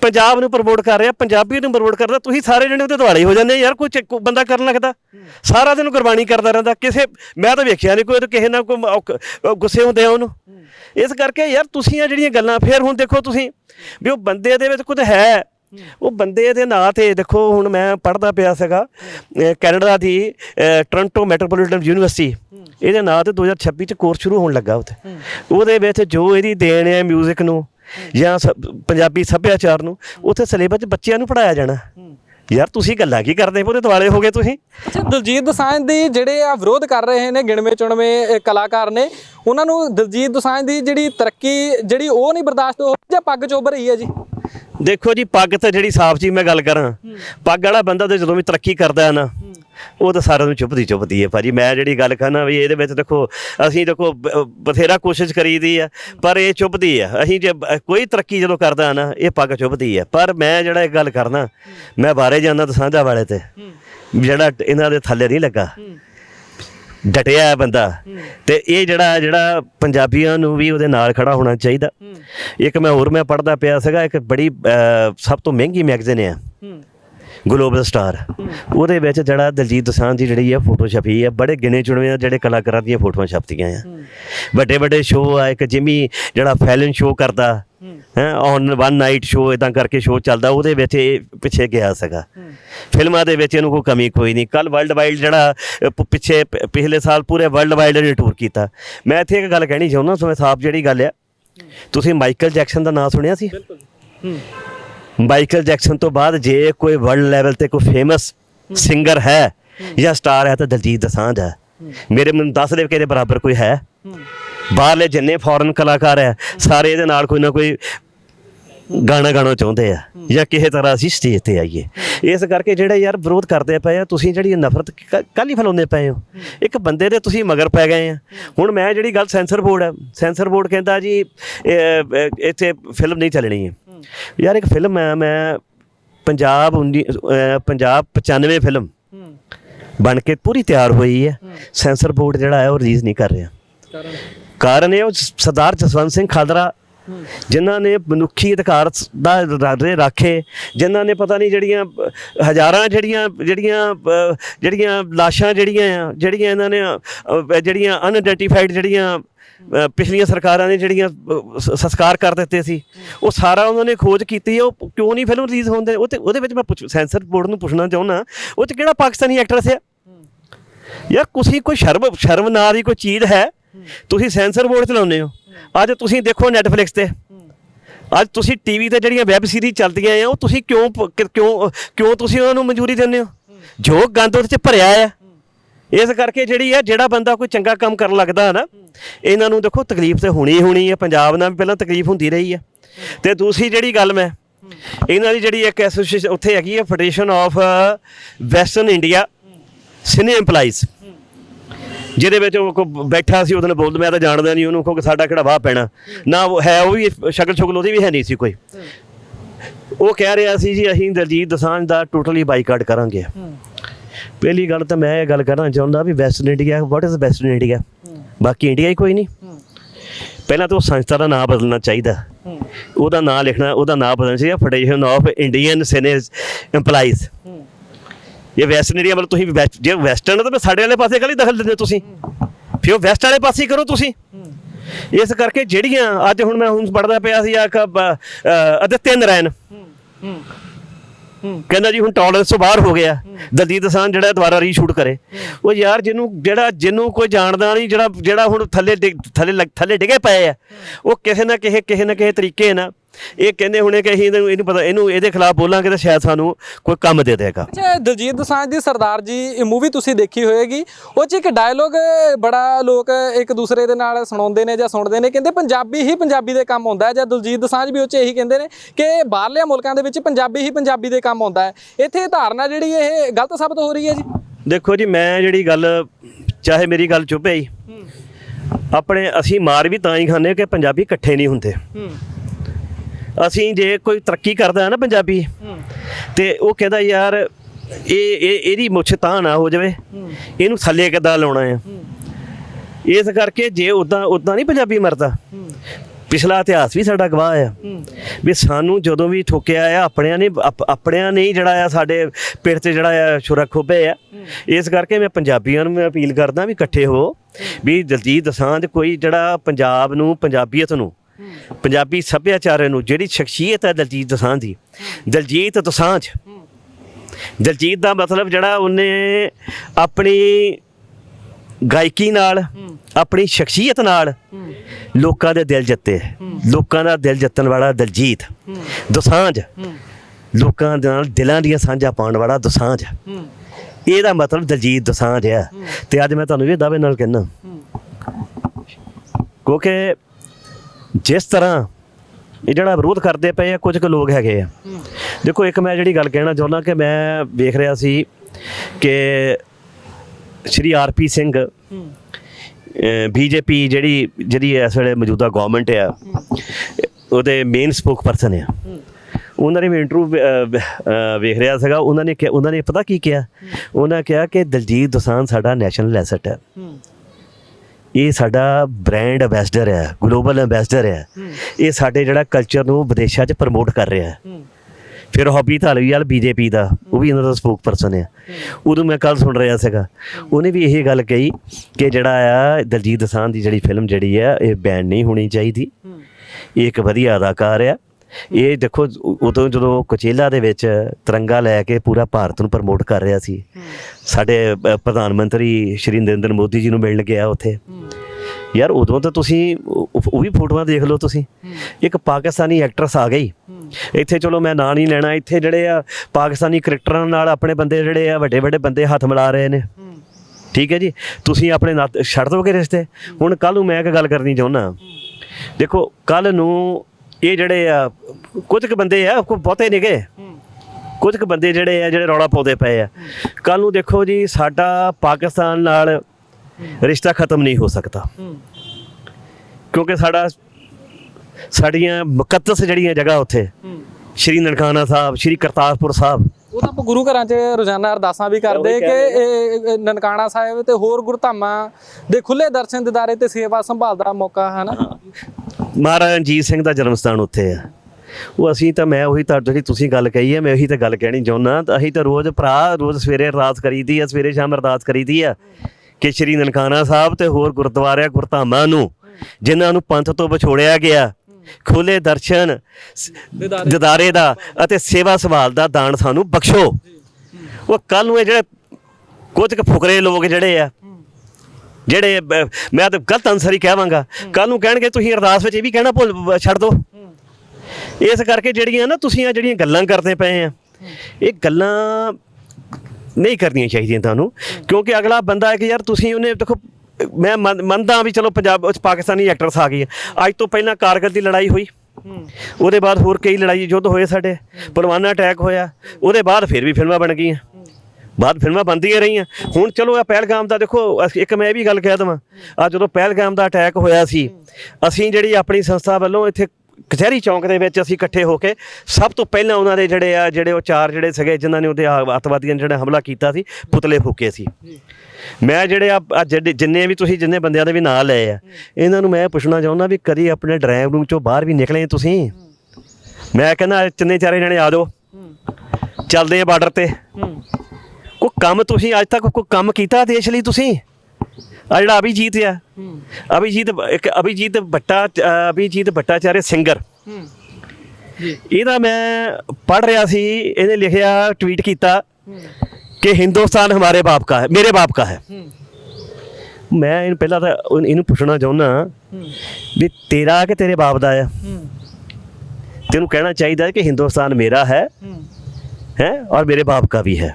ਪੰਜਾਬ ਨੂੰ ਪ੍ਰਮੋਟ ਕਰ ਰਿਹਾ ਪੰਜਾਬੀ ਨੂੰ ਪ੍ਰਮੋਟ ਕਰਦਾ ਤੁਸੀਂ ਸਾਰੇ ਜਣੇ ਉਹਦੇ ਦੁਆਲੇ ਹੋ ਜਾਂਦੇ ਯਾਰ ਕੋਈ ਬੰਦਾ ਕਰਨ ਲੱਗਦਾ। ਸਾਰਾ ਦਿਨ ਕੁਰਬਾਨੀ ਕਰਦਾ ਰਹਿੰਦਾ ਕਿਸੇ ਮੈਂ ਤਾਂ ਵੇਖਿਆ ਨਹੀਂ ਕੋਈ ਕਿਸੇ ਨਾਲ ਕੋਈ ਗੁੱਸੇ ਹੁੰਦੇ ਆ ਉਹਨੂੰ। ਇਸ ਕਰਕੇ ਯਾਰ ਤੁਸੀਂ ਆ ਜਿਹੜੀਆਂ ਗੱਲਾਂ ਫਿਰ ਹੁਣ ਦੇਖੋ ਤੁਸੀਂ ਵੀ ਉਹ ਬੰਦੇ ਦੇ ਵਿੱਚ ਕੁਝ ਹੈ। ਉਹ ਬੰਦੇ ਦੇ ਨਾਂ ਤੇ ਦੇਖੋ ਹੁਣ ਮੈਂ ਪੜ੍ਹਦਾ ਪਿਆ ਸੀਗਾ ਕੈਨੇਡਾ ਦੀ ਟੋਰਾਂਟੋ ਮੈਟਰੋਪੋਲੀਟਨ ਯੂਨੀਵਰਸਿਟੀ। ਇਹਦੇ ਨਾਂ ਤੇ 2026 ਚ ਕੋਰਸ ਸ਼ੁਰੂ ਹੋਣ ਲੱਗਾ ਉੱਥੇ। ਉਹਦੇ ਵਿੱਚ ਜੋ ਇਹਦੀ ਦੇਣ ਹੈ 뮤직 ਨੂੰ ਜਾਂ ਪੰਜਾਬੀ ਸੱਭਿਆਚਾਰ ਨੂੰ ਉੱਥੇ ਸਿਲੇਬਸ 'ਚ ਬੱਚਿਆਂ ਨੂੰ ਪੜਾਇਆ ਜਾਣਾ। ਯਾਰ ਤੁਸੀਂ ਗੱਲਾਂ ਕੀ ਕਰਦੇ ਉਹਦੇ ਦੁਆਲੇ ਹੋ ਗਏ ਤੁਸੀਂ। ਅੱਛਾ ਦਲਜੀਤ ਦੋਸਾਂਝ ਦੀ ਜਿਹੜੇ ਆ ਵਿਰੋਧ ਕਰ ਰਹੇ ਨੇ ਗਿਣਵੇਂ ਚੁਣਵੇਂ ਅ, ਕਲਾਕਾਰ ਨੇ ਉਹਨਾਂ ਨੂੰ ਦਲਜੀਤ ਦੋਸਾਂਝ ਦੀ ਜਿਹੜੀ ਤਰੱਕੀ ਜਿਹੜੀ ਉਹ ਨਹੀਂ ਬਰਦਾਸ਼ਤ ਹੋ ਜਾਂ ਪੱਗ ਚੋਬ ਰਹੀ ਹੈ ਜੀ? ਦੇਖੋ ਜੀ ਪੱਗ ਤੇ ਜਿਹੜੀ ਸਾਫ਼ ਜੀ ਮੈਂ ਗੱਲ ਕਰਾਂ। ਪੱਗ ਵਾਲਾ ਬੰਦਾ ਤੇ ਜਦੋਂ ਵੀ ਤਰੱਕੀ ਕਰਦਾ ਹੈ ਨਾ ਉਹ ਤਾਂ ਸਾਰਿਆਂ ਨੂੰ ਚੁੱਭਦੀ ਚੁੱਭਦੀ ਹੈ ਭਾਜੀ। ਮੈਂ ਜਿਹੜੀ ਗੱਲ ਕਹਣਾ ਵੀ ਇਹਦੇ ਵਿੱਚ ਦੇਖੋ ਅਸੀਂ ਦੇਖੋ ਬ- ਬਥੇਰਾ ਕੋਸ਼ਿਸ਼ ਕਰੀਦੀ ਆ ਪਰ ਇਹ ਚੁੱਭਦੀ ਆ। ਅਸੀਂ ਜੇ ਬ- ਕੋਈ ਤਰੱਕੀ ਜਦੋਂ ਕਰਦਾ ਨਾ ਇਹ ਪੱਗ ਚੁੱਭਦੀ ਆ। ਪਰ ਮੈਂ ਜਿਹੜਾ ਇਹ ਗੱਲ ਕਰਨਾ ਮੈਂ ਬਾਰੇ ਜਾਂਦਾ ਦਸਾਂਝਾ ਵਾਲੇ ਤੇ ਜਿਹੜਾ ਇਹਨਾਂ ਦੇ ਥੱਲੇ ਨਹੀਂ ਲੱਗਾ ਡਟਿਆ ਹੈ ਬੰਦਾ ਤੇ ਇਹ ਜਿਹੜਾ ਜਿਹੜਾ ਪੰਜਾਬੀਆਂ ਨੂੰ ਵੀ ਉਹਦੇ ਨਾਲ ਖੜਾ ਹੋਣਾ ਚਾਹੀਦਾ। ਇੱਕ ਮੈਂ ਹੋਰ ਮੈਂ ਪੜਦਾ ਪਿਆ ਸੀਗਾ ਇੱਕ ਬੜੀ ਅਹ, ਸਭ ਤੋਂ ਮਹਿੰਗੀ ਮੈਗਜ਼ੀਨ ਹੈ। ਗਲੋਬਲ ਸਟਾਰ ਉਹਦੇ ਵਿੱਚ ਜਿਹੜਾ ਦਲਜੀਤ ਦੋਸਾਂਝ ਦੀ ਜਿਹੜੀ ਹੈ ਫੋਟੋ ਛਪੀ ਹੈ ਬੜੇ ਗਿਣੇ ਚੁਣਵੇਂ ਜਿਹੜੇ ਕਲਾਕਾਰਾਂ ਦੀਆਂ ਫੋਟੋਆਂ ਛਪਤੀਆਂ ਆ। ਵੱਡੇ ਵੱਡੇ ਸ਼ੋਅ ਆ ਇੱਕ ਜਿਮੀ ਜਿਹੜਾ ਫੈਲਨ ਸ਼ੋਅ ਕਰਦਾ ਹੈ ਔਨ ਵਨ ਨਾਈਟ ਸ਼ੋਅ ਇਦਾਂ ਕਰਕੇ ਸ਼ੋਅ ਚੱਲਦਾ ਉਹਦੇ ਵਿੱਚ ਇਹ ਪਿੱਛੇ ਗਿਆ ਸੀਗਾ। ਫਿਲਮਾਂ ਦੇ ਵਿੱਚ ਇਹਨੂੰ ਕੋਈ ਕਮੀ ਕੋਈ ਨਹੀਂ। ਕੱਲ ਵਰਲਡ ਵਾਈਡ ਜਿਹੜਾ ਪਿੱਛੇ ਪਿਛਲੇ ਸਾਲ ਪੂਰੇ ਵਰਲਡ ਵਾਈਡ ਨੇ ਟੂਰ ਕੀਤਾ। ਮੈਂ ਇੱਥੇ ਇੱਕ ਗੱਲ ਕਹਿਣੀ ਚਾਹੁੰਦਾ ਸੋ ਸਾਫ਼ ਜਿਹੜੀ ਗੱਲ ਆ ਤੁਸੀਂ ਮਾਈਕਲ ਜੈਕਸਨ ਦਾ ਨਾਮ ਸੁਣਿਆ ਸੀ? ਬਿਲਕੁਲ ਹੂੰ। ਮਾਈਕਲ ਜੈਕਸਨ ਤੋਂ ਬਾਅਦ ਜੇ ਕੋਈ ਵਰਲਡ ਲੈਵਲ ਤੇ ਕੋਈ ਫੇਮਸ ਸਿੰਗਰ ਹੈ ਜਾਂ ਸਟਾਰ ਹੈ ਤਾਂ ਦਲਜੀਤ ਦਸਾਂਝ ਹੈ। ਮੇਰੇ ਮੈਨੂੰ ਦੱਸ ਦੇ ਕਿ ਇਹਦੇ ਬਰਾਬਰ ਕੋਈ ਹੈ। ਬਾਹਰਲੇ ਜਿੰਨੇ ਫੋਰਨ ਕਲਾਕਾਰ ਹੈ, ਸਾਰੇ ਇਹਦੇ ਨਾਲ ਕੋਈ ਨਾ ਕੋਈ ਗਾਣਾ ਗਾਣਾ ਚਾਹੁੰਦੇ ਆ ਜਾਂ ਕਿਸੇ ਤਰ੍ਹਾਂ ਅਸੀਂ ਸਟੇਜ ਤੇ ਆਈਏ। ਇਸ ਕਰਕੇ ਜਿਹੜਾ ਯਾਰ ਵਿਰੋਧ ਕਰਦੇ ਪਏ ਆ, ਤੁਸੀਂ ਜਿਹੜੀ ਇਹ ਨਫ਼ਰਤ ਕੱਲ ਹੀ ਫੈਲਾਉਂਦੇ ਪਏ ਹੋ। ਇੱਕ ਬੰਦੇ ਦੇ ਤੁਸੀਂ ਮਗਰ ਪੈ ਗਏ ਆ। ਹੁਣ ਮੈਂ ਜਿਹੜੀ ਗੱਲ ਸੈਂਸਰ ਬੋਰਡ ਹੈ, ਸੈਂਸਰ ਬੋਰਡ ਕਹਿੰਦਾ ਜੀ ਇੱਥੇ ਫਿਲਮ ਨਹੀਂ ਚੱਲਣੀ ਹੈ। ਯਾਰ ਇੱਕ ਫਿਲਮ ਹੈ ਮੈਂ ਪੰਜਾਬ 19 ਅਹ, ਪੰਜਾਬ 95 ਫਿਲਮ ਬਣ ਕੇ ਪੂਰੀ ਤਿਆਰ ਹੋਈ ਹੈ। ਸੈਂਸਰ ਬੋਰਡ ਜਿਹੜਾ ਹੈ ਉਹ ਰਿਲੀਜ਼ ਨਹੀਂ ਕਰ ਰਿਹਾ। ਕਾਰਨ? ਕਾਰਨ ਇਹ ਉਹ ਸਰਦਾਰ ਜਸਵੰਤ ਸਿੰਘ ਖਾਲੜਾ ਜਿਨ੍ਹਾਂ ਨੇ ਮਨੁੱਖੀ ਅਧਿਕਾਰ ਦਾ ਰਾਰੇ ਰੱਖੇ ਜਿਨ੍ਹਾਂ ਨੇ ਪਤਾ ਨਹੀਂ ਜਿਹੜੀਆਂ ਹਜ਼ਾਰਾਂ ਜਿਹੜੀਆਂ ਜਿਹੜੀਆਂ ਜਿਹੜੀਆਂ ਲਾਸ਼ਾਂ ਜਿਹੜੀਆਂ ਆ ਜਿਹੜੀਆਂ ਇਹਨਾਂ ਨੇ ਜਿਹੜੀਆਂ ਅਨਆਇਡੈਂਟੀਫਾਈਡ ਜਿਹੜੀਆਂ ਪਿਛਲੀਆਂ ਸਰਕਾਰਾਂ ਨੇ ਜਿਹੜੀਆਂ ਸੰਸਕਾਰ ਕਰ ਦਿੱਤੇ ਸੀ ਉਹ ਸਾਰਾ ਉਹਨਾਂ ਨੇ ਖੋਜ ਕੀਤੀ ਉਹ ਕਿਉਂ ਨਹੀਂ ਫਿਲਮ ਰਿਲੀਜ਼ ਹੁੰਦੇ? ਉਹ ਤੇ ਉਹਦੇ ਵਿੱਚ ਮੈਂ ਪੁੱਛ ਸੈਂਸਰ ਬੋਰਡ ਨੂੰ ਪੁੱਛਣਾ ਚਾਹੁੰਦਾ ਉਹ ਚ ਕਿਹੜਾ ਪਾਕਿਸਤਾਨੀ ਐਕਟਰਸ ਹੈ। ਯਾਰ ਤੁਸੀਂ ਕੋਈ ਸ਼ਰਮ ਸ਼ਰਮ ਨਾਂ ਦੀ ਕੋਈ ਚੀਜ਼ ਹੈ ਤੁਸੀਂ ਸੈਂਸਰ ਬੋਰਡ ਚਲਾਉਂਦੇ ਹੋ। ਅੱਜ ਤੁਸੀਂ ਦੇਖੋ ਨੈਟਫਲਿਕਸ ਤੇ। ਅੱਜ ਤੁਸੀਂ ਟੀਵੀ ਤੇ ਜਿਹੜੀਆਂ ਵੈਬ ਸੀਰੀਜ਼ ਚੱਲਦੀਆਂ ਆ, ਉਹ ਤੁਸੀਂ ਕਿਉਂ ਪ- ਕਿਉਂ ਕਿਉਂ ਤੁਸੀਂ ਉਹਨਾਂ ਨੂੰ ਮਨਜ਼ੂਰੀ ਦਿੰਦੇ ਹੋ? ਜੋ ਗੰਦ ਉਹਦੇ ਚ ਭਰਿਆ ਆ। ਇਸ ਕਰਕੇ ਜਿਹੜੀ ਹੈ ਜਿਹੜਾ ਬੰਦਾ ਕੋਈ ਚੰਗਾ ਕੰਮ ਕਰਨ ਲੱਗਦਾ ਹੈ ਨਾ, ਇਹਨਾਂ ਨੂੰ ਦੇਖੋ ਤਕਲੀਫ ਤੇ ਹੋਣੀ ਹੋਣੀ ਹੈ ਪੰਜਾਬ ਨਾਲ ਵੀ ਪਹਿਲਾਂ ਤਕਲੀਫ ਹੁੰਦੀ ਰਹੀ ਹੈ ਤੇ ਦੂਸਰੀ ਜਿਹੜੀ ਗੱਲ ਮੈਂ, ਇਹਨਾਂ ਦੀ ਜਿਹੜੀ ਇੱਕ ਐਸੋਸੀਏਸ਼ਨ ਉੱਥੇ ਹੈਗੀ ਹੈ federation of western India senior EMPLOYEES ਜਿਹਦੇ ਵਿੱਚ ਉਹ ਕੋ ਬੈਠਾ ਸੀ, ਉਹਦੇ ਨਾਲ ਬੋਲਦਾ, ਮੈਂ ਤਾਂ ਜਾਣਦਾ ਨਹੀਂ ਉਹਨੂੰ, ਕਿਉਂਕਿ ਸਾਡਾ ਕਿਹੜਾ ਵਾਹ ਪੈਣਾ। ਨਾ ਉਹ ਹੈ, ਉਹ ਵੀ ਸ਼ਕਲ ਸ਼ੁਕਲ ਉਹਦੀ ਵੀ ਹੈ ਨਹੀਂ ਸੀ ਕੋਈ। ਉਹ ਕਹਿ ਰਿਹਾ ਸੀ ਜੀ, ਅਸੀਂ ਦਲਜੀਤ ਦਸਾਂਝ ਦਾ ਟੋਟਲੀ ਬਾਈਕਾਟ ਕਰਾਂਗੇ। ਪਹਿਲੀ ਗੱਲ ਤਾਂ ਮੈਂ ਇਹ ਗੱਲ ਕਰਨਾ ਚਾਹੁੰਦਾ ਵੀ western India what is western India? ਬਾਕੀ ਇੰਡੀਆ ਹੀ ਕੋਈ ਨਹੀਂ। ਪਹਿਲਾਂ ਤਾਂ ਉਹ ਸੰਸਥਾ ਦਾ ਨਾਮ ਬਦਲਣਾ ਚਾਹੀਦਾ। ਉਹਦਾ ਨਾਮ ਲਿਖਣਾ, ਉਹਦਾ ਨਾਮ ਬਦਲਣਾ ਚਾਹੀਦਾ federation of Indian cine EMPLOYEES ਇਹ ਵੈਸਟਰਨ ਏਰੀਆ ਮਤਲਬ ਤੁਸੀਂ ਵੈਸਟ ਜੇ ਵੈਸਟਰਨ ਤਾਂ ਫਿਰ ਸਾਡੇ ਵਾਲੇ ਪਾਸੇ ਕਾਹਲੀ ਦਖਲ ਦਿੰਦੇ ਤੁਸੀਂ? ਫਿਰ ਉਹ ਵੈਸਟ ਵਾਲੇ ਪਾਸੇ ਹੀ ਕਰੋ ਤੁਸੀਂ। ਇਸ ਕਰਕੇ ਜਿਹੜੀਆਂ ਅੱਜ ਹੁਣ ਮੈਂ ਹੁਣ ਪੜਦਾ ਪਿਆ ਸੀ ਆ ਅਦਿੱਤਿਆ ਨਰਾਇਣ। ਕਹਿੰਦਾ ਜੀ ਹੁਣ ਟੋਲਰੈਂਸ ਤੋਂ ਬਾਹਰ ਹੋ ਗਿਆ। ਦਲਜੀਤ ਦਸਾਂਝ ਜਿਹੜਾ ਦੁਬਾਰਾ ਰੀਸ਼ੂਟ ਕਰੇ। ਉਹ ਯਾਰ ਜਿਹਨੂੰ ਜਿਹੜਾ, ਜਿਹਨੂੰ ਕੋਈ ਜਾਣਦਾ ਨਹੀਂ, ਜਿਹੜਾ ਜਿਹੜਾ ਹੁਣ ਥੱਲੇ ਥੱਲੇ ਥੱਲੇ ਡਿੱਗੇ ਪਏ ਆ, ਉਹ ਕਿਸੇ ਨਾ ਕਿਸੇ ਕਿਸੇ ਨਾ ਕਿਸੇ ਤਰੀਕੇ ਨਾਲ ਇਹ ਕਹਿੰਦੇ ਹੁਣੇ ਕਿ ਅਸੀਂ ਇਹਨੂੰ ਇਹਨੂੰ ਪਤਾ ਇਹਨੂੰ ਇਹਦੇ ਖਿਲਾਫ ਬੋਲਾਂਗੇ ਤਾਂ ਸ਼ਾਇਦ ਸਾਨੂੰ ਕੋਈ ਕੰਮ ਦੇ ਦੇਗਾ। ਅੱਛਾ ਦਲਜੀਤ ਦੋਸਾਂਝ ਦੀ ਸਰਦਾਰ ਜੀ ਇਹ ਮੂਵੀ ਤੁਸੀਂ ਦੇਖੀ ਹੋਏਗੀ। ਉਹ ਚ ਇੱਕ ਡਾਇਲੋਗ ਬੜਾ ਲੋਕ ਇੱਕ ਦੂਸਰੇ ਦੇ ਨਾਲ ਸੁਣਾਉਂਦੇ ਨੇ ਜਾਂ ਸੁਣਦੇ ਨੇ। ਕਹਿੰਦੇ ਪੰਜਾਬੀ ਹੀ ਪੰਜਾਬੀ ਦੇ ਕੰਮ ਆਉਂਦਾ ਹੈ ਜਾਂ ਦਲਜੀਤ ਦੋਸਾਂਝ ਵੀ ਉਹ ਚ ਇਹੀ ਕਹਿੰਦੇ ਨੇ ਕਿ ਬਾਹਰਲੇ ਮੁਲਕਾਂ ਦੇ ਵਿੱਚ ਪੰਜਾਬੀ ਹੀ ਪੰਜਾਬੀ ਦੇ ਕੰਮ ਆਉਂਦਾ ਹੈ। ਇੱਥੇ ਇਹ ਧਾਰਨਾ ਜਿਹੜੀ ਇਹ ਗਲਤ ਸਾਬਤ ਹੋ ਰਹੀ ਹੈ ਜੀ? ਦੇਖੋ ਜੀ ਮੈਂ ਜਿਹੜੀ ਗੱਲ ਚਾਹੇ ਮੇਰੀ ਗੱਲ ਚੁੱਪ ਹੈ ਜੀ। ਆਪਣੇ ਅਸੀਂ ਮਾਰ ਵੀ ਤਾਂ ਹੀ ਖਾਂਦੇ ਕਿ ਪੰਜਾਬੀ ਇਕੱਠੇ ਨਹੀਂ ਹੁੰਦੇ। ਅਸੀਂ ਜੇ ਕੋਈ ਤਰੱਕੀ ਕਰਦਾ ਹੈ ਨਾ ਪੰਜਾਬੀ ਤੇ ਉਹ ਕਹਿੰਦਾ ਯਾਰ ਇਹ ਇਹ ਇਹਦੀ ਮੁੱਛ ਤਾਂ ਨਾ ਹੋ ਜਾਵੇ। ਇਹਨੂੰ ਥੱਲੇ ਕਿੱਦਾਂ ਲਾਉਣਾ ਆ? ਇਸ ਕਰਕੇ ਜੇ ਉਦਾਂ ਉਦਾਂ ਨਹੀਂ ਪੰਜਾਬੀ ਮਰਦਾ। ਪਿਛਲਾ ਇਤਿਹਾਸ ਵੀ ਸਾਡਾ ਗਵਾਹ ਆ। ਵੀ ਸਾਨੂੰ ਜਦੋਂ ਵੀ ਠੋਕਿਆ ਆ ਆਪਣਿਆਂ ਨੇ ਆਪ- ਆਪਣਿਆਂ ਨੇ ਹੀ ਜਿਹੜਾ ਆ ਸਾਡੇ ਪਿੱਠ ਤੇ ਜਿਹੜਾ ਆ ਛੁਰਾ ਖੋਬੇ ਆ। ਇਸ ਕਰਕੇ ਮੈਂ ਪੰਜਾਬੀਆਂ ਨੂੰ ਮੈਂ ਅਪੀਲ ਕਰਦਾ ਵੀ ਇਕੱਠੇ ਹੋ। ਵੀ ਦਲਜੀਤ ਦਸਾਂਝ ਕੋਈ ਜਿਹੜਾ ਪੰਜਾਬ ਨੂੰ ਪੰਜਾਬੀਅਤ ਨੂੰ ਪੰਜਾਬੀ ਸੱਭਿਆਚਾਰ ਨੂੰ ਜਿਹੜੀ ਸ਼ਖਸੀਅਤ ਹੈ ਦਲਜੀਤ ਦਸਾਂਝ ਦੀ, ਦਲਜੀਤ ਦਸਾਂਝ। ਦਲਜੀਤ ਦਾ ਮਤਲਬ ਜਿਹੜਾ ਉਹਨੇ ਆਪਣੀ ਗਾਇਕੀ ਨਾਲ, ਆਪਣੀ ਸ਼ਖਸੀਅਤ ਨਾਲ ਲੋਕਾਂ ਦੇ ਦਿਲ ਜਿੱਤੇ। ਲੋਕਾਂ ਦਾ ਦਿਲ ਜਿੱਤਣ ਵਾਲਾ ਦਲਜੀਤ ਦਸਾਂਝ। ਲੋਕਾਂ ਦੇ ਨਾਲ ਦਿਲਾਂ ਦੀਆਂ ਸਾਂਝਾਂ ਪਾਉਣ ਵਾਲਾ ਦਸਾਂਝ। ਇਹਦਾ ਮਤਲਬ ਦਲਜੀਤ ਦਸਾਂਝ ਆ ਤੇ ਅੱਜ ਮੈਂ ਤੁਹਾਨੂੰ ਇਹ ਦਾਅਵੇ ਨਾਲ ਕਹਿਣਾ ਕਿਉਂਕਿ ਜਿਸ ਤਰ੍ਹਾਂ ਇਹ ਜਿਹੜਾ ਵਿਰੋਧ ਕਰਦੇ ਪਏ ਆ, ਕੁਝ ਕੁ ਲੋਕ ਹੈਗੇ ਆ। ਦੇਖੋ, ਇੱਕ ਮੈਂ ਜਿਹੜੀ ਗੱਲ ਕਹਿਣਾ ਚਾਹੁੰਦਾ ਕਿ ਮੈਂ ਵੇਖ ਰਿਹਾ ਸੀ ਕਿ ਸ਼੍ਰੀ ਆਰਪੀ ਸਿੰਘ ਬੀਜੇਪੀ ਜਿਹੜੀ ਜਿਹੜੀ ਇਸ ਵੇਲੇ ਮੌਜੂਦਾ ਗਵਰਨਮੈਂਟ ਆ, ਉਹਦੇ ਮੇਨ ਸਪੋਕਪਰਸਨ ਆ। ਉਹਨਾਂ ਨੇ ਵੀ ਇੰਟਰਵਿਊ ਵੇਖ ਰਿਹਾ ਸੀਗਾ। ਉਹਨਾਂ ਨੇ ਕਿਹਾ, ਉਹਨਾਂ ਨੇ ਪਤਾ ਕੀ ਕਿਹਾ? ਉਹਨਾਂ ਕਿਹਾ ਕਿ ਦਲਜੀਤ ਦੋਸਾਂਝ ਸਾਡਾ ਨੈਸ਼ਨਲ ਐਸੈਟ ਹੈ ਇਹ ਸਾਡਾ ਬ੍ਰਾਂਡ ਐਂਬੈਸਡਰ ਹੈ ਗਲੋਬਲ ਐਂਬੈਸਡਰ ਹੈ। ਇਹ ਸਾਡੇ ਜਿਹੜਾ ਕਲਚਰ ਨੂੰ ਵਿਦੇਸ਼ਾਂ 'ਚ ਪ੍ਰਮੋਟ ਕਰ ਰਿਹਾ ਹੈ। ਫਿਰ ਹੌਬੀ ਧਾਲੀਵਾਲ ਬੀਜੇਪੀ ਦਾ ਉਹ ਵੀ ਇਹਨਾਂ ਦਾ ਸਪੋਕ ਪਰਸਨ ਹੈ। ਉਦੋਂ ਮੈਂ ਕੱਲ ਸੁਣ ਰਿਹਾ ਸੀਗਾ। ਉਹਨੇ ਵੀ ਇਹ ਗੱਲ ਕਹੀ ਕਿ ਜਿਹੜਾ ਆ ਦਲਜੀਤ ਦਸਾਂਝ ਦੀ ਜਿਹੜੀ ਫਿਲਮ ਜਿਹੜੀ ਆ ਇਹ ਬੈਨ ਨਹੀਂ ਹੋਣੀ ਚਾਹੀਦੀ। ਇਹ ਇੱਕ ਵਧੀਆ ਅਦਾਕਾਰ ਆ। ਇਹ ਦੇਖੋ ਉਦੋਂ ਜਦੋਂ ਕੋਚੇਲਾ ਦੇ ਵਿੱਚ ਤਿਰੰਗਾ ਲੈ ਕੇ ਪੂਰਾ ਭਾਰਤ ਨੂੰ ਪ੍ਰਮੋਟ ਕਰ ਰਿਹਾ ਸੀ ਸਾਡੇ ਪ੍ਰਧਾਨ ਮੰਤਰੀ ਸ਼੍ਰੀ ਨਰਿੰਦਰ ਮੋਦੀ ਜੀ ਨੂੰ ਮਿਲਣ ਗਿਆ ਉੱਥੇ। ਯਾਰ ਉਦੋਂ ਤਾਂ ਤੁਸੀਂ ਉਹ ਵੀ ਫੋਟੋਆਂ ਦੇਖ ਲਓ ਤੁਸੀਂ। ਇੱਕ ਪਾਕਿਸਤਾਨੀ ਐਕਟਰਸ ਆ ਗਈ। ਇੱਥੇ ਚਲੋ ਮੈਂ ਨਾਂ ਨਹੀਂ ਲੈਣਾ ਇੱਥੇ ਜਿਹੜੇ ਆ ਪਾਕਿਸਤਾਨੀ ਕ੍ਰਿਕਟਰਾਂ ਨਾਲ ਆਪਣੇ ਬੰਦੇ ਜਿਹੜੇ ਆ ਵੱਡੇ ਵੱਡੇ ਬੰਦੇ ਹੱਥ ਮਿਲਾ ਰਹੇ ਨੇ। ਠੀਕ ਹੈ ਜੀ? ਤੁਸੀਂ ਆਪਣੇ ਛੱਡ ਦੋਗੇ ਰਿਸ਼ਤੇ? ਹੁਣ ਕੱਲ ਨੂੰ ਮੈਂ ਇੱਕ ਗੱਲ ਕਰਨੀ ਚਾਹੁੰਦਾ। ਦੇਖੋ ਕੱਲ ਨੂੰ ਇਹ ਜਿਹੜੇ ਆ ਕੁਝ ਕੁ ਬੰਦੇ ਆ ਕੋਈ ਬਹੁਤੇ ਨੇਗੇ ਕੁਝ ਕੁ ਬੰਦੇ ਜਿਹੜੇ ਆ ਜਿਹੜੇ ਰੌਲਾ ਪਾਉਂਦੇ ਪਏ ਆ। ਕੱਲ ਨੂੰ ਦੇਖੋ ਜੀ ਸਾਡਾ ਪਾਕਿਸਤਾਨ ਨਾਲ ਰਿਸ਼ਤਾ ਖਤਮ ਨਹੀਂ ਹੋ ਸਕਦਾ। ਕਿਉਂਕਿ ਸਾਡਾ ਸਾਡੀਆਂ ਮੁਕੱਦਸ ਜਿਹੜੀਆਂ ਜਗ੍ਹਾ ਉੱਥੇ ਸ਼੍ਰੀ ਨਨਕਾਣਾ ਸਾਹਿਬ ਸ਼੍ਰੀ ਕਰਤਾਰਪੁਰ ਸਾਹਿਬ ਉਹ ਤਾਂ ਆਪਾਂ ਗੁਰੂ ਘਰਾਂ 'ਚ ਰੋਜ਼ਾਨਾ ਅਰਦਾਸਾਂ ਵੀ ਕਰਦੇ ਕਿ ਨਨਕਾਣਾ ਸਾਹਿਬ ਤੇ ਹੋਰ ਗੁਰਧਾਮਾਂ ਦੇ ਖੁੱਲੇ ਦਰਸ਼ਨ ਦਿਦਾਰੇ ਤੇ ਸੇਵਾ ਸੰਭਾਲ ਦਾ ਮੌਕਾ ਹੈ। ਨਾ ਮਹਾਰਾਜਾ ਰਣਜੀਤ ਸਿੰਘ ਦਾ ਜਨਮ ਸਥਾਨ ਉੱਥੇ ਆ। ਉਹ ਅਸੀਂ ਤਾਂ ਮੈਂ ਉਹੀ ਤਾਂ ਜਿਹੜੀ ਤੁਸੀਂ ਗੱਲ ਕਹੀ ਹੈ ਮੈਂ ਉਹੀ ਤਾਂ ਗੱਲ ਕਹਿਣੀ ਚਾਹੁੰਦਾ ਤਾਂ ਅਸੀਂ ਤਾਂ ਰੋਜ਼ ਭਰਾ ਰੋਜ਼ ਸਵੇਰੇ ਅਰਦਾਸ ਕਰੀਦੀ ਆ ਸਵੇਰੇ ਸ਼ਾਮ ਅਰਦਾਸ ਕਰੀਦੀ ਆ ਕਿ ਸ਼੍ਰੀ ਨਨਕਾਣਾ ਸਾਹਿਬ ਤੇ ਹੋਰ ਗੁਰਦੁਆਰਿਆਂ ਗੁਰਧਾਮਾਂ ਨੂੰ ਜਿਨ੍ਹਾਂ ਨੂੰ ਪੰਥ ਤੋਂ ਵਿਛੋੜਿਆ ਗਿਆ ਖੁੱਲੇ ਦਰਸ਼ਨ, ਦਿਦਾਰੇ। ਦਾ ਅਤੇ ਸੇਵਾ ਸੰਭਾਲ ਦਾ ਦਾਨ ਸਾਨੂੰ ਬਖਸ਼ੋ ਉਹ ਕੱਲ ਨੂੰ ਇਹ ਜਿਹੜੇ ਕੁਝ ਕੁ ਫੁਕਰੇ ਲੋਕ ਜਿਹੜੇ ਆ, ਜਿਹੜੇ ਮੈਂ ਤਾਂ ਗਲਤ ਅਨਸਰ ਹੀ ਕਹਾਂਗਾ ਕੱਲ ਨੂੰ ਕਹਿਣਗੇ, ਤੁਸੀਂ ਅਰਦਾਸ ਵਿੱਚ ਇਹ ਵੀ ਕਹਿਣਾ ਭੁੱਲ ਛੱਡ ਦਿਓ ਇਸ ਕਰਕੇ ਜਿਹੜੀਆਂ ਨਾ, ਤੁਸੀਂ ਆ ਜਿਹੜੀਆਂ ਗੱਲਾਂ ਕਰਦੇ ਪਏ ਆ, ਇਹ ਗੱਲਾਂ ਨਹੀਂ ਕਰਨੀਆਂ ਚਾਹੀਦੀਆਂ ਤੁਹਾਨੂੰ, ਕਿਉਂਕਿ ਅਗਲਾ ਬੰਦਾ ਹੈ ਕਿ ਯਾਰ ਤੁਸੀਂ ਉਹਨੇ, ਦੇਖੋ ਮੈਂ ਮੰਨ- ਮੰਨਦਾ ਵੀ ਚਲੋ ਪੰਜਾਬ ਵਿੱਚ ਪਾਕਿਸਤਾਨੀ ਐਕਟਰਸ ਆ ਗਏ ਆ। ਅੱਜ ਤੋਂ ਪਹਿਲਾਂ ਕਾਰਗਿਲ ਦੀ ਲੜਾਈ ਹੋਈ। ਉਹਦੇ ਬਾਅਦ ਹੋਰ ਕਈ ਲੜਾਈ ਯੁੱਧ ਹੋਏ ਸਾਡੇ। ਪੁਲਵਾਮਾ ਅਟੈਕ ਹੋਇਆ। ਉਹਦੇ ਬਾਅਦ ਫਿਰ ਵੀ ਫਿਲਮਾਂ ਬਣ ਗਈਆਂ। ਬਾਅਦ ਫਿਲਮਾਂ ਬਣਦੀਆਂ ਰਹੀਆਂ। ਹੁਣ ਚਲੋ ਆ ਪਹਿਲਗਾਮ ਦਾ ਦੇਖੋ ਅਸ- ਇੱਕ ਮੈਂ ਇਹ ਵੀ ਗੱਲ ਕਹਿ ਦਵਾਂ। ਆ ਜਦੋਂ ਪਹਿਲਗਾਮ ਦਾ ਅਟੈਕ ਹੋਇਆ ਸੀ ਅਸੀਂ ਜਿਹੜੀ ਆਪਣੀ ਸੰਸਥਾ ਵੱਲੋਂ ਇੱਥੇ ਕਚਹਿਰੀ ਚੌਂਕ ਦੇ ਵਿੱਚ ਅਸੀਂ ਇਕੱਠੇ ਹੋ ਕੇ ਸਭ ਤੋਂ ਪਹਿਲਾਂ ਉਹਨਾਂ ਦੇ ਜਿਹੜੇ ਆ ਜਿਹੜੇ ਉਹ ਚਾਰ ਜਿਹੜੇ ਸੀਗੇ ਜਿਨ੍ਹਾਂ ਨੇ ਉਹਦੇ ਅੱਤਵਾਦੀਆਂ ਨੇ ਜਿਹੜਾ ਹਮਲਾ ਕੀਤਾ ਸੀ ਪੁਤਲੇ ਫੂਕੇ ਸੀ। ਮੈਂ ਜਿਹੜੇ ਆ ਜਿੰਨੇ ਵੀ ਤੁਸੀਂ ਜਿੰਨੇ ਬੰਦਿਆਂ ਦੇ ਵੀ ਨਾਂ ਲਏ ਆ ਇਹਨਾਂ ਨੂੰ ਮੈਂ ਪੁੱਛਣਾ ਚਾਹੁੰਦਾ ਵੀ ਕਦੀ ਆਪਣੇ ਡਰਾਈਵ ਰੂਮ ਚੋਂ ਬਾਹਰ ਵੀ ਨਿਕਲੇ ਤੁਸੀਂ? ਮੈਂ ਕਹਿੰਦਾ ਤਿੰਨੇ ਚਾਰੇ ਜਣੇ ਆ ਜਾਓ। ਚੱਲਦੇ ਆ ਬਾਰਡਰ ਤੇ। ਕੋਈ ਕੰਮ ਤੁਸੀਂ ਅੱਜ ਤੱਕ ਕੋਈ ਕੰਮ ਕੀਤਾ ਦੇਸ਼ ਲਈ ਤੁਸੀਂ? ਆ ਜਿਹੜਾ ਅਭਿਜੀਤ ਆ। ਅਭਿਜੀਤ ਇੱਕ ਅਭਿਜੀਤ ਭੱਟਾ ਅਭਿਜੀਤ ਭੱਟਾਚਾਰੇ ਸਿੰਗਰ। ਇਹਦਾ ਮੈਂ ਪੜ ਰਿਹਾ ਸੀ ਇਹਨੇ ਲਿਖਿਆ ਟਵੀਟ ਕੀਤਾ ਕਿ ਹਿੰਦੁਸਤਾਨ ਹਮਾਰੇ ਬਾਪ ਦਾ ਹੈ ਮੇਰੇ ਬਾਪ ਦਾ ਹੈ। ਮੈਂ ਇਹਨੂੰ ਪਹਿਲਾਂ ਤਾਂ ਇਹਨੂੰ ਪੁੱਛਣਾ ਚਾਹੁੰਦਾ ਵੀ ਤੇਰਾ ਕਿ ਤੇਰੇ ਬਾਪ ਦਾ ਆ? ਤੈਨੂੰ ਕਹਿਣਾ ਚਾਹੀਦਾ ਕਿ ਹਿੰਦੁਸਤਾਨ ਮੇਰਾ ਹੈ। ਹੈ? ਔਰ ਮੇਰੇ ਬਾਪ ਦਾ ਵੀ ਹੈ।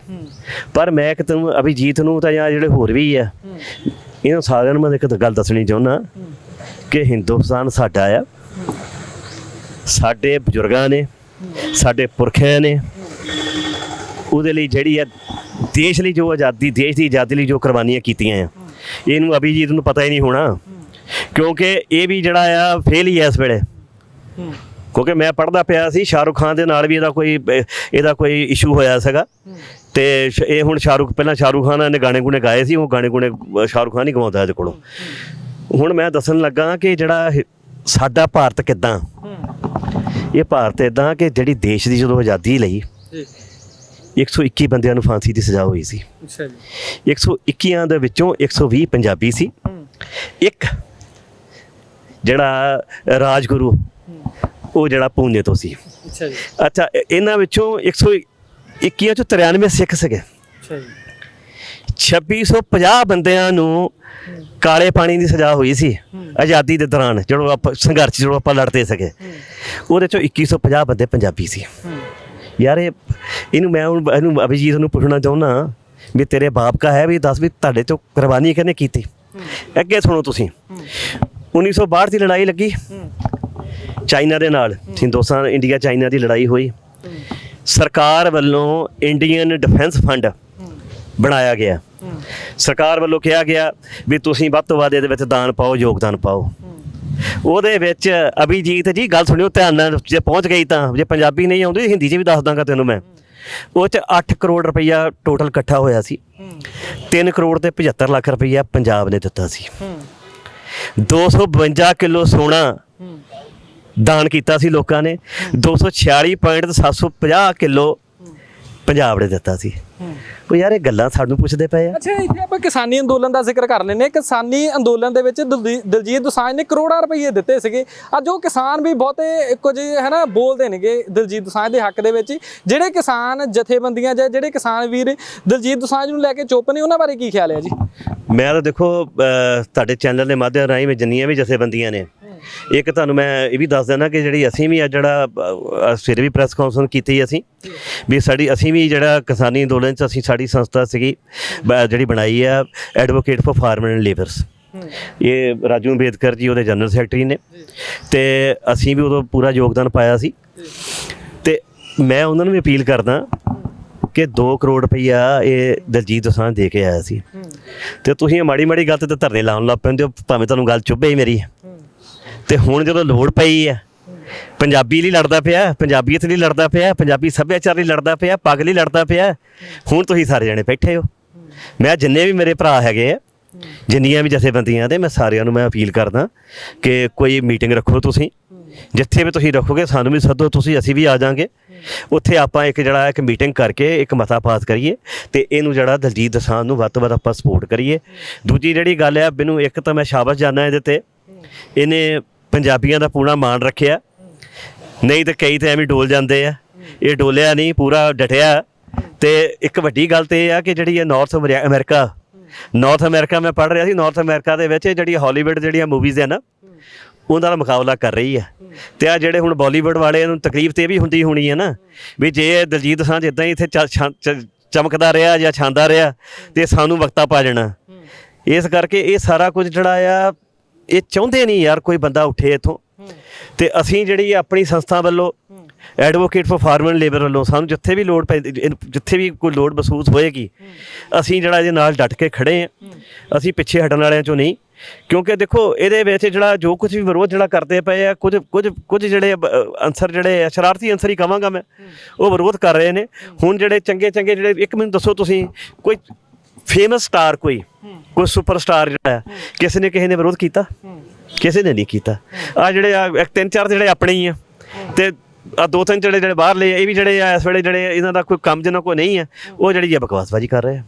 ਪਰ ਮੈਂ ਇੱਕ ਤੈਨੂੰ ਅਭਿਜੀਤ ਨੂੰ ਤਾਂ ਜਾਂ ਜਿਹੜੇ ਹੋਰ ਵੀ ਆ ਇਹਨਾਂ ਸਾਰਿਆਂ ਨੂੰ ਮੈਂ ਇੱਕ ਗੱਲ ਦੱਸਣੀ ਚਾਹੁੰਦਾ ਕਿ ਹਿੰਦੁਸਤਾਨ ਸਾਡਾ ਆ। ਸਾਡੇ ਬਜ਼ੁਰਗਾਂ ਨੇ ਸਾਡੇ ਪੁਰਖਿਆਂ ਨੇ ਉਹਦੇ ਲਈ ਜਿਹੜੀ ਆ ਦੇਸ਼ ਲਈ ਜੋ ਆਜ਼ਾਦੀ ਦੇਸ਼ ਦੀ ਆਜ਼ਾਦੀ ਲਈ ਜੋ ਕੁਰਬਾਨੀਆਂ ਕੀਤੀਆਂ ਆ। ਇਹਨੂੰ ਅਭਿਜੀਤ ਨੂੰ ਪਤਾ ਹੀ ਨਹੀਂ ਹੋਣਾ। ਕਿਉਂਕਿ ਇਹ ਵੀ ਜਿਹੜਾ ਆ ਫੇਲ ਹੀ ਐ ਇਸ ਵੇਲੇ। ਕਿਉਂਕਿ ਮੈਂ ਪੜਦਾ ਪਿਆ ਸੀ ਸ਼ਾਹਰੁਖ ਖਾਨ ਦੇ ਨਾਲ ਵੀ ਇਹਦਾ ਕੋਈ ਇਹਦਾ ਕੋਈ ਇਸ਼ੂ ਹੋਇਆ ਸੀਗਾ। ਤੇ ਇਹ ਹੁਣ ਸ਼ਾਹਰੁਖ ਪਹਿਲਾਂ ਸ਼ਾਹਰੁਖ ਖਾਨ ਨੇ ਗਾਣੇ ਗੁਣੇ ਗਾਏ ਸੀ ਉਹ ਗਾਣੇ ਗੁਣੇ ਸ਼ਾਹਰੁਖ ਖਾਨ ਹੀ ਗਵਾਉਂਦਾ ਇਹਦੇ ਕੋਲੋਂ। ਹੁਣ ਮੈਂ ਦੱਸਣ ਲੱਗਾ ਕਿ ਜਿਹੜਾ ਸਾਡਾ ਭਾਰਤ ਕਿਦਾਂ? ਇਹ ਭਾਰਤ ਇਦਾਂ ਕਿ ਜਿਹੜੀ ਦੇਸ਼ ਦੀ ਜਦੋਂ ਆਜ਼ਾਦੀ ਲਈ ਜੀ। 121 ਬੰਦਿਆਂ ਨੂੰ ਫਾਂਸੀ ਦੀ ਸਜ਼ਾ ਹੋਈ ਸੀ। ਅੱਛਾ ਜੀ। 121 ਦੇ ਵਿੱਚੋਂ 120 ਪੰਜਾਬੀ ਸੀ। ਇੱਕ ਜਿਹੜਾ ਰਾਜਗੁਰੂ ਉਹ ਜਿਹੜਾ ਪੂਨੇ ਤੋਂ ਸੀ। ਅੱਛਾ ਜੀ। ਅੱਛਾ ਇਹ- ਇਹਨਾਂ ਵਿੱਚੋਂ 121 ਚੋਂ 93 ਸਿੱਖ ਸੀਗੇ। ਅੱਛਾ ਜੀ। 2650 ਬੰਦਿਆਂ ਨੂੰ ਕਾਲੇ ਪਾਣੀ ਦੀ ਸਜ਼ਾ ਹੋਈ ਸੀ ਆਜ਼ਾਦੀ ਦੇ ਦੌਰਾਨ ਜਦੋਂ ਆਪਾਂ ਸੰਘਰਸ਼ ਜਦੋਂ ਆਪਾਂ ਲੜਦੇ ਸੀਗੇ। ਉਹਦੇ ਚੋਂ 2150 ਬੰਦੇ ਪੰਜਾਬੀ ਸੀ। ਯਾਰ ਇਹ ਇਹਨੂੰ ਮੈਂ ਹੁਣ ਇਹਨੂੰ ਅਭਿਜੀਤ ਨੂੰ ਪੁੱਛਣਾ ਚਾਹੁੰਦਾ ਵੀ ਤੇਰੇ ਬਾਪ ਕਾ ਹੈ ਵੀ ਦੱਸ ਵੀ ਤੁਹਾਡੇ ਤੋਂ ਕੁਰਬਾਨੀ ਕਿਹਨੇ ਕੀਤੀ? ਅੱਗੇ ਸੁਣੋ ਤੁਸੀਂ। 1962 ਦੀ ਲੜਾਈ ਲੱਗੀ। ਚਾਈਨਾ ਦੇ ਨਾਲ, ਹਿੰਦੁਸਤਾਨ, ਇੰਡੀਆ, ਚਾਈਨਾ ਦੀ ਲੜਾਈ ਹੋਈ। ਸਰਕਾਰ ਵੱਲੋਂ ਇੰਡੀਅਨ ਡਿਫੈਂਸ ਫੰਡ ਬਣਾਇਆ ਗਿਆ। ਸਰਕਾਰ ਵੱਲੋਂ ਕਿਹਾ ਗਿਆ ਵੀ ਤੁਸੀਂ ਵੱਧ ਤੋਂ ਵੱਧ ਇਹਦੇ ਵਿੱਚ ਦਾਨ ਪਾਓ, ਯੋਗਦਾਨ ਪਾਓ। ਉਹਦੇ ਵਿੱਚ ਅਭਿਜੀਤ ਜੀ, ਗੱਲ ਸੁਣਿਓ ਧਿਆਨ ਨਾਲ, ਜੇ ਪਹੁੰਚ ਗਈ ਤਾਂ, ਜੇ ਪੰਜਾਬੀ ਨਹੀਂ ਆਉਂਦੀ, ਹਿੰਦੀ 'ਚ ਵੀ ਦੱਸ ਦਾਂਗਾ ਤੈਨੂੰ ਮੈਂ। ਉਹ 'ਚ 8 ਕਰੋੜ ਰੁਪਈਆ ਟੋਟਲ ਇਕੱਠਾ ਹੋਇਆ ਸੀ। 3 ਕਰੋੜ ਤੇ 75 ਲੱਖ ਰੁਪਈਆ ਪੰਜਾਬ ਨੇ ਦਿੱਤਾ ਸੀ। 252 ਕਿਲੋ ਸੋਨਾ ਦਾਨ ਕੀਤਾ ਸੀ ਲੋਕਾਂ ਨੇ। 246.750 ਕਿਲੋ ਪੰਜਾਬ ਨੇ ਦਿੱਤਾ ਸੀ। ਉਹ ਯਾਰ ਇਹ ਗੱਲਾਂ ਸਾਨੂੰ ਪੁੱਛਦੇ ਪਏ ਆ। ਅੱਛਾ ਇੱਥੇ ਆਪਾਂ ਕਿਸਾਨੀ ਅੰਦੋਲਨ ਦਾ ਜ਼ਿਕਰ ਕਰ ਲੈਨੇ ਕਿਸਾਨੀ ਅੰਦੋਲਨ ਦੇ ਵਿੱਚ ਦਲਜੀ- ਦਲਜੀਤ ਦੋਸਾਂਝ ਨੇ ਕਰੋੜਾਂ ਰੁਪਏ ਦਿੱਤੇ ਸੀਗੇ। ਅੱਜ ਉਹ ਕਿਸਾਨ ਵੀ ਬਹੁਤੇ ਕੁਝ ਹੈ ਨਾ ਬੋਲਦੇ ਨੇਗੇ ਦਲਜੀਤ ਦੋਸਾਂਝ ਦੇ ਹੱਕ ਦੇ ਵਿੱਚ। ਜਿਹੜੇ ਕਿਸਾਨ ਜਥੇਬੰਦੀਆਂ ਜਾਂ ਜਿਹੜੇ ਕਿਸਾਨ ਵੀਰ ਦਲਜੀਤ ਦੋਸਾਂਝ ਨੂੰ ਲੈ ਕੇ ਚੁੱਪ ਨੇ ਉਹਨਾਂ ਬਾਰੇ ਕੀ ਖਿਆਲ ਹੈ ਜੀ? ਮੈਂ ਤਾਂ ਦੇਖੋ ਤੁਹਾਡੇ ਚੈਨਲ ਦੇ ਮਾਧਿਅਮ ਰਾਹੀਂ ਮੈਂ ਜਿੰਨੀਆਂ ਵੀ ਜਥੇਬੰਦੀਆਂ ਨੇ ਇੱਕ ਤੁਹਾਨੂੰ ਮੈਂ ਇਹ ਵੀ ਦੱਸ ਦਿੰਦਾ ਕਿ ਜਿਹੜੀ ਅਸੀਂ ਵੀ ਆ ਜਿਹੜਾ ਅਹ, ਸਵੇਰੇ ਵੀ ਪ੍ਰੈਸ ਕਾਨਫਰੰਸ ਕੀਤੀ ਅਸੀਂ ਵੀ ਸਾਡੀ ਅਸੀਂ ਵੀ ਜਿਹੜਾ ਕਿਸਾਨੀ ਅੰਦੋਲਨ ਚ ਅਸੀਂ ਸਾਡੀ ਸੰਸਥਾ ਸੀਗੀ ਬ- ਜਿਹੜੀ ਬਣਾਈ ਆ advocate for farmer and labours ਇਹ ਰਾਜੂ ਅੰਬੇਦਕਰ ਜੀ ਉਹਦੇ ਜਨਰਲ ਸੈਕਟਰੀ ਨੇ। ਤੇ ਅਸੀਂ ਵੀ ਉਦੋਂ ਪੂਰਾ ਯੋਗਦਾਨ ਪਾਇਆ ਸੀ। ਤੇ ਮੈਂ ਉਹਨਾਂ ਨੂੰ ਵੀ ਅਪੀਲ ਕਰਦਾ ਕਿ 2 ਕਰੋੜ ਰੁਪਈਆ ਇਹ ਦਲਜੀਤ ਦੋਸਾਂਝ ਦੇ ਕੇ ਆਇਆ ਸੀ। ਤੇ ਤੁਸੀਂ ਇਹ ਮਾੜੀ ਮਾੜੀ ਗੱਲ ਤੇ ਤਾਂ ਧਰਨੇ ਲਾਉਣ ਲੱਗ ਪੈਂਦੇ ਹੋ ਭਾਵੇਂ ਤੁਹਾਨੂੰ ਗੱਲ ਚੁੱਭੇ ਹੀ ਮੇਰੀ। ਤੇ ਹੁਣ ਜਦੋਂ ਲੋੜ ਪਈ ਆ, ਪੰਜਾਬੀ ਲਈ ਲੜਦਾ ਪਿਆ, ਪੰਜਾਬੀਅਤ ਲਈ ਲੜਦਾ ਪਿਆ, ਪੰਜਾਬੀ ਸੱਭਿਆਚਾਰ ਲਈ ਲੜਦਾ ਪਿਆ, ਪੱਗ ਲਈ ਲੜਦਾ ਪਿਆ, ਹੁਣ ਤੁਸੀਂ ਸਾਰੇ ਜਣੇ ਬੈਠੇ ਹੋ। ਮੈਂ ਜਿੰਨੇ ਵੀ ਮੇਰੇ ਭਰਾ ਹੈਗੇ ਆ, ਜਿੰਨੀਆਂ ਵੀ ਜਥੇਬੰਦੀਆਂ ਤੇ ਮੈਂ ਸਾਰਿਆਂ ਨੂੰ ਮੈਂ ਅਪੀਲ ਕਰਦਾ ਕਿ ਕੋਈ ਮੀਟਿੰਗ ਰੱਖੋ ਤੁਸੀਂ। ਜਿੱਥੇ ਵੀ ਤੁਸੀਂ ਰੱਖੋਗੇ, ਸਾਨੂੰ ਵੀ ਸੱਦੋ, ਤੁਸੀਂ ਅਸੀਂ ਵੀ ਆ ਜਾਾਂਗੇ। ਉੱਥੇ ਆਪਾਂ ਇੱਕ ਜਿਹੜਾ ਇੱਕ ਮੀਟਿੰਗ ਕਰਕੇ ਇੱਕ ਮਤਾ ਪਾਸ ਕਰੀਏ ਤੇ ਇਹਨੂੰ ਜਿਹੜਾ ਦਲਜੀਤ ਦਸਾਨ ਨੂੰ ਵੱਧ ਤੋਂ ਵੱਧ ਆਪਾਂ ਸਪੋਰਟ ਕਰੀਏ। ਦੂਜੀ ਜਿਹੜੀ ਗੱਲ ਆ, ਮੈਨੂੰ ਇੱਕ ਤਾਂ ਮੈਂ ਸ਼ਾਬਾਸ਼ ਜਾਣਾ ਇਹਦੇ ਤੇ। ਇਹਨੇ ਪੰਜਾਬੀਆਂ ਦਾ ਪੂਰਾ ਮਾਣ ਰੱਖਿਆ। ਨਹੀਂ ਤਾਂ ਕਈ ਤਾਂ ਐਵੇਂ ਡੋਲ ਜਾਂਦੇ ਆ। ਇਹ ਡੋਲਿਆ ਨਹੀਂ, ਪੂਰਾ ਡਟਿਆ। ਤੇ ਇੱਕ ਵੱਡੀ ਗੱਲ ਤੇ ਇਹ ਆ ਕਿ ਜਿਹੜੀ ਇਹ ਨਾਰਥ ਅਮਰੀਕਾ ਨਾਰਥ ਅਮਰੀਕਾ ਮੈਂ ਪੜ੍ਹ ਰਿਹਾ ਸੀ ਨਾਰਥ ਅਮਰੀਕਾ ਦੇ ਵਿੱਚ ਜਿਹੜੀ ਹਾਲੀਵੁੱਡ ਜਿਹੜੀਆਂ ਮੂਵੀਜ਼ ਆ ਨਾ ਉਹਨਾਂ ਦਾ ਮੁਕਾਬਲਾ ਕਰ ਰਹੀ ਹੈ ਤੇ ਆ ਜਿਹੜੇ ਹੁਣ ਬਾਲੀਵੁੱਡ ਵਾਲੇ ਨੂੰ ਤਕਲੀਫ ਤੇ ਇਹ ਵੀ ਹੁੰਦੀ ਹੋਣੀ ਹੈ ਨਾ, ਵੀ ਜੇ ਦਲਜੀਤ ਸਾਂਝ ਇਦਾਂ ਹੀ ਇੱਥੇ ਚ- ਛਾਂ- ਚ- ਚਮਕਦਾ ਰਿਹਾ ਜਾਂ ਛਾਂਦਾ ਰਿਹਾ, ਤੇ ਸਾਨੂੰ ਵਕਤਾ ਪਾ ਜਾਣਾ। ਇਸ ਕਰਕੇ ਇਹ ਸਾਰਾ ਕੁਝ ਜਿਹੜਾ ਆ ਇਹ ਚਾਹੁੰਦੇ ਨਹੀਂ ਯਾਰ ਕੋਈ ਬੰਦਾ ਉੱਠੇ ਇੱਥੋਂ। ਤੇ ਅਸੀਂ ਜਿਹੜੀ ਆਪਣੀ ਸੰਸਥਾ ਵੱਲੋਂ ਐਡਵੋਕੇਟ ਫॉर ਫਾਰਮਰ ਲੇਬਰ ਵੱਲੋਂ ਸਾਨੂੰ ਜਿੱਥੇ ਵੀ ਲੋੜ ਜਿੱਥੇ ਵੀ ਕੋਈ ਲੋੜ ਮਹਿਸੂਸ ਹੋਏਗੀ ਅਸੀਂ ਜਿਹੜਾ ਇਹਦੇ ਨਾਲ ਡਟ ਕੇ ਖੜੇ ਆ ਅਸੀਂ ਪਿੱਛੇ ਹਟਣ ਵਾਲਿਆਂ ਚੋਂ ਨਹੀਂ। ਕਿਉਂਕਿ ਦੇਖੋ ਇਹਦੇ ਵਿੱਚ ਜਿਹੜਾ ਜੋ ਕੁਝ ਵੀ ਵਿਰੋਧ ਜਿਹੜਾ ਕਰਦੇ ਪਏ ਆ ਕੁਝ ਕੁਝ ਕੁਝ ਜਿਹੜੇ ਅਨਸਰ ਜਿਹੜੇ ਸ਼ਰਾਰਤੀ ਅਨਸਰ ਹੀ ਕਵਾਂਗਾ ਮੈਂ। ਉਹ ਵਿਰੋਧ ਕਰ ਰਹੇ ਨੇ। ਹੁਣ ਜਿਹੜੇ ਚੰਗੇ ਚੰਗੇ ਜਿਹੜੇ ਇੱਕ ਮੈਨੂੰ ਦੱਸੋ ਤੁਸੀਂ ਕੋਈ ਫੇਮਸ ਸਟਾਰ ਕੋਈ ਕੋਈ ਸੁਪਰਸਟਾਰ ਜਿਹੜਾ ਕਿਸੇ ਨੇ ਕਿਸੇ ਨੇ ਵਿਰੋਧ ਕੀਤਾ? ਕਿਸੇ ਨੇ ਨਹੀਂ ਕੀਤਾ। ਆ ਜਿਹੜੇ ਆ ਇੱਕ ਤਿੰਨ ਚਾਰ ਜਿਹੜੇ ਆਪਣੇ ਹੀ ਆ। ਤੇ ਆ ਦੋ ਤਿੰਨ ਜਿਹੜੇ ਜਿਹੜੇ ਬਾਹਰ ਲਏ ਇਹ ਵੀ ਜਿਹੜੇ ਆ ਇਸ ਵੇਲੇ ਜਿਹੜੇ ਇਹਨਾਂ ਦਾ ਕੋਈ ਕੰਮ ਜਿਹਨਾਂ ਕੋਈ ਨਹੀਂ ਆ ਉਹ ਜਿਹੜੀ ਆ ਬਕਵਾਸਬਾਜੀ ਕਰ ਰਹੇ ਆ।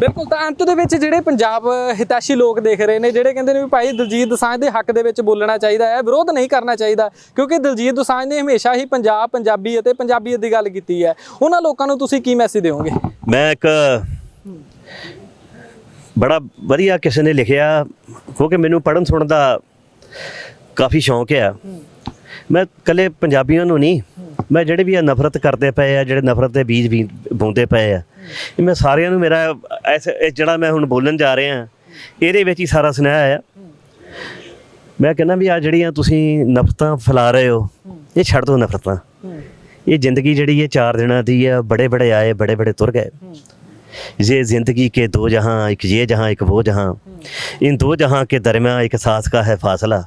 ਬਿਲਕੁਲ, ਤਾਂ ਅੰਤ ਦੇ ਵਿੱਚ ਜਿਹੜੇ ਪੰਜਾਬ ਹਿਤੈਸ਼ੀ ਲੋਕ ਦੇਖ ਰਹੇ ਨੇ, ਜਿਹੜੇ ਕਹਿੰਦੇ ਨੇ ਵੀ ਭਾਈ ਦਲਜੀਤ ਦਸਾਂਝ ਦੇ ਹੱਕ ਦੇ ਵਿੱਚ ਬੋਲਣਾ ਚਾਹੀਦਾ ਹੈ, ਵਿਰੋਧ ਨਹੀਂ ਕਰਨਾ ਚਾਹੀਦਾ, ਕਿਉਂਕਿ ਦਲਜੀਤ ਦਸਾਂਝ ਨੇ ਹਮੇਸ਼ਾ ਹੀ ਪੰਜਾਬ, ਪੰਜਾਬੀ ਅਤੇ ਪੰਜਾਬੀਅਤ ਦੀ ਗੱਲ ਕੀਤੀ ਹੈ। ਉਹਨਾਂ ਲੋਕਾਂ ਨੂੰ ਤੁਸੀਂ ਕੀ ਮੈਸੇਜ ਦਿਓਗੇ? ਮੈਂ ਇੱਕ ਬੜਾ ਵਧੀਆ ਕਿਸੇ ਨੇ ਲਿਖਿਆ, ਕਿਉਂਕਿ ਮੈਨੂੰ ਪੜਨ ਸੁਣਨ ਦਾ ਕਾਫੀ ਸ਼ੌਂਕ ਆ। ਮੈਂ ਕੱਲੇ ਪੰਜਾਬੀਆਂ ਨੂੰ ਨਹੀਂ ਮੈਂ ਜਿਹੜੇ ਵੀ ਆ ਨਫ਼ਰਤ ਕਰਦੇ ਪਏ ਆ ਜਿਹੜੇ ਨਫ਼ਰਤ ਦੇ ਬੀਜ ਵੀ ਬੋਂਦੇ ਪਏ ਆ ਇਹ ਮੈਂ ਸਾਰਿਆਂ ਨੂੰ ਮੇਰਾ ਐਸ ਇਹ ਜਿਹੜਾ ਮੈਂ ਹੁਣ ਬੋਲਣ ਜਾ ਰਿਹਾ ਇਹਦੇ ਵਿੱਚ ਹੀ ਸਾਰਾ ਸੁਨੇਹਾ ਆ ਮੈਂ ਕਹਿੰਦਾ ਵੀ ਆ ਜਿਹੜੀਆਂ ਤੁਸੀਂ ਨਫ਼ਰਤਾਂ ਫੈਲਾ ਰਹੇ ਹੋ ਇਹ ਛੱਡ ਦਿਓ ਨਫ਼ਰਤਾਂ ਇਹ ਜ਼ਿੰਦਗੀ ਜਿਹੜੀ ਹੈ ਚਾਰ ਦਿਨਾਂ ਦੀ ਆ ਬੜੇ ਬੜੇ ਆਏ ਬੜੇ ਬੜੇ ਤੁਰ ਗਏ ये जिंदगी के दो जहां एक ये जहां एक वो जहां इन दो जहां के दरमियान एक सांस का है फासला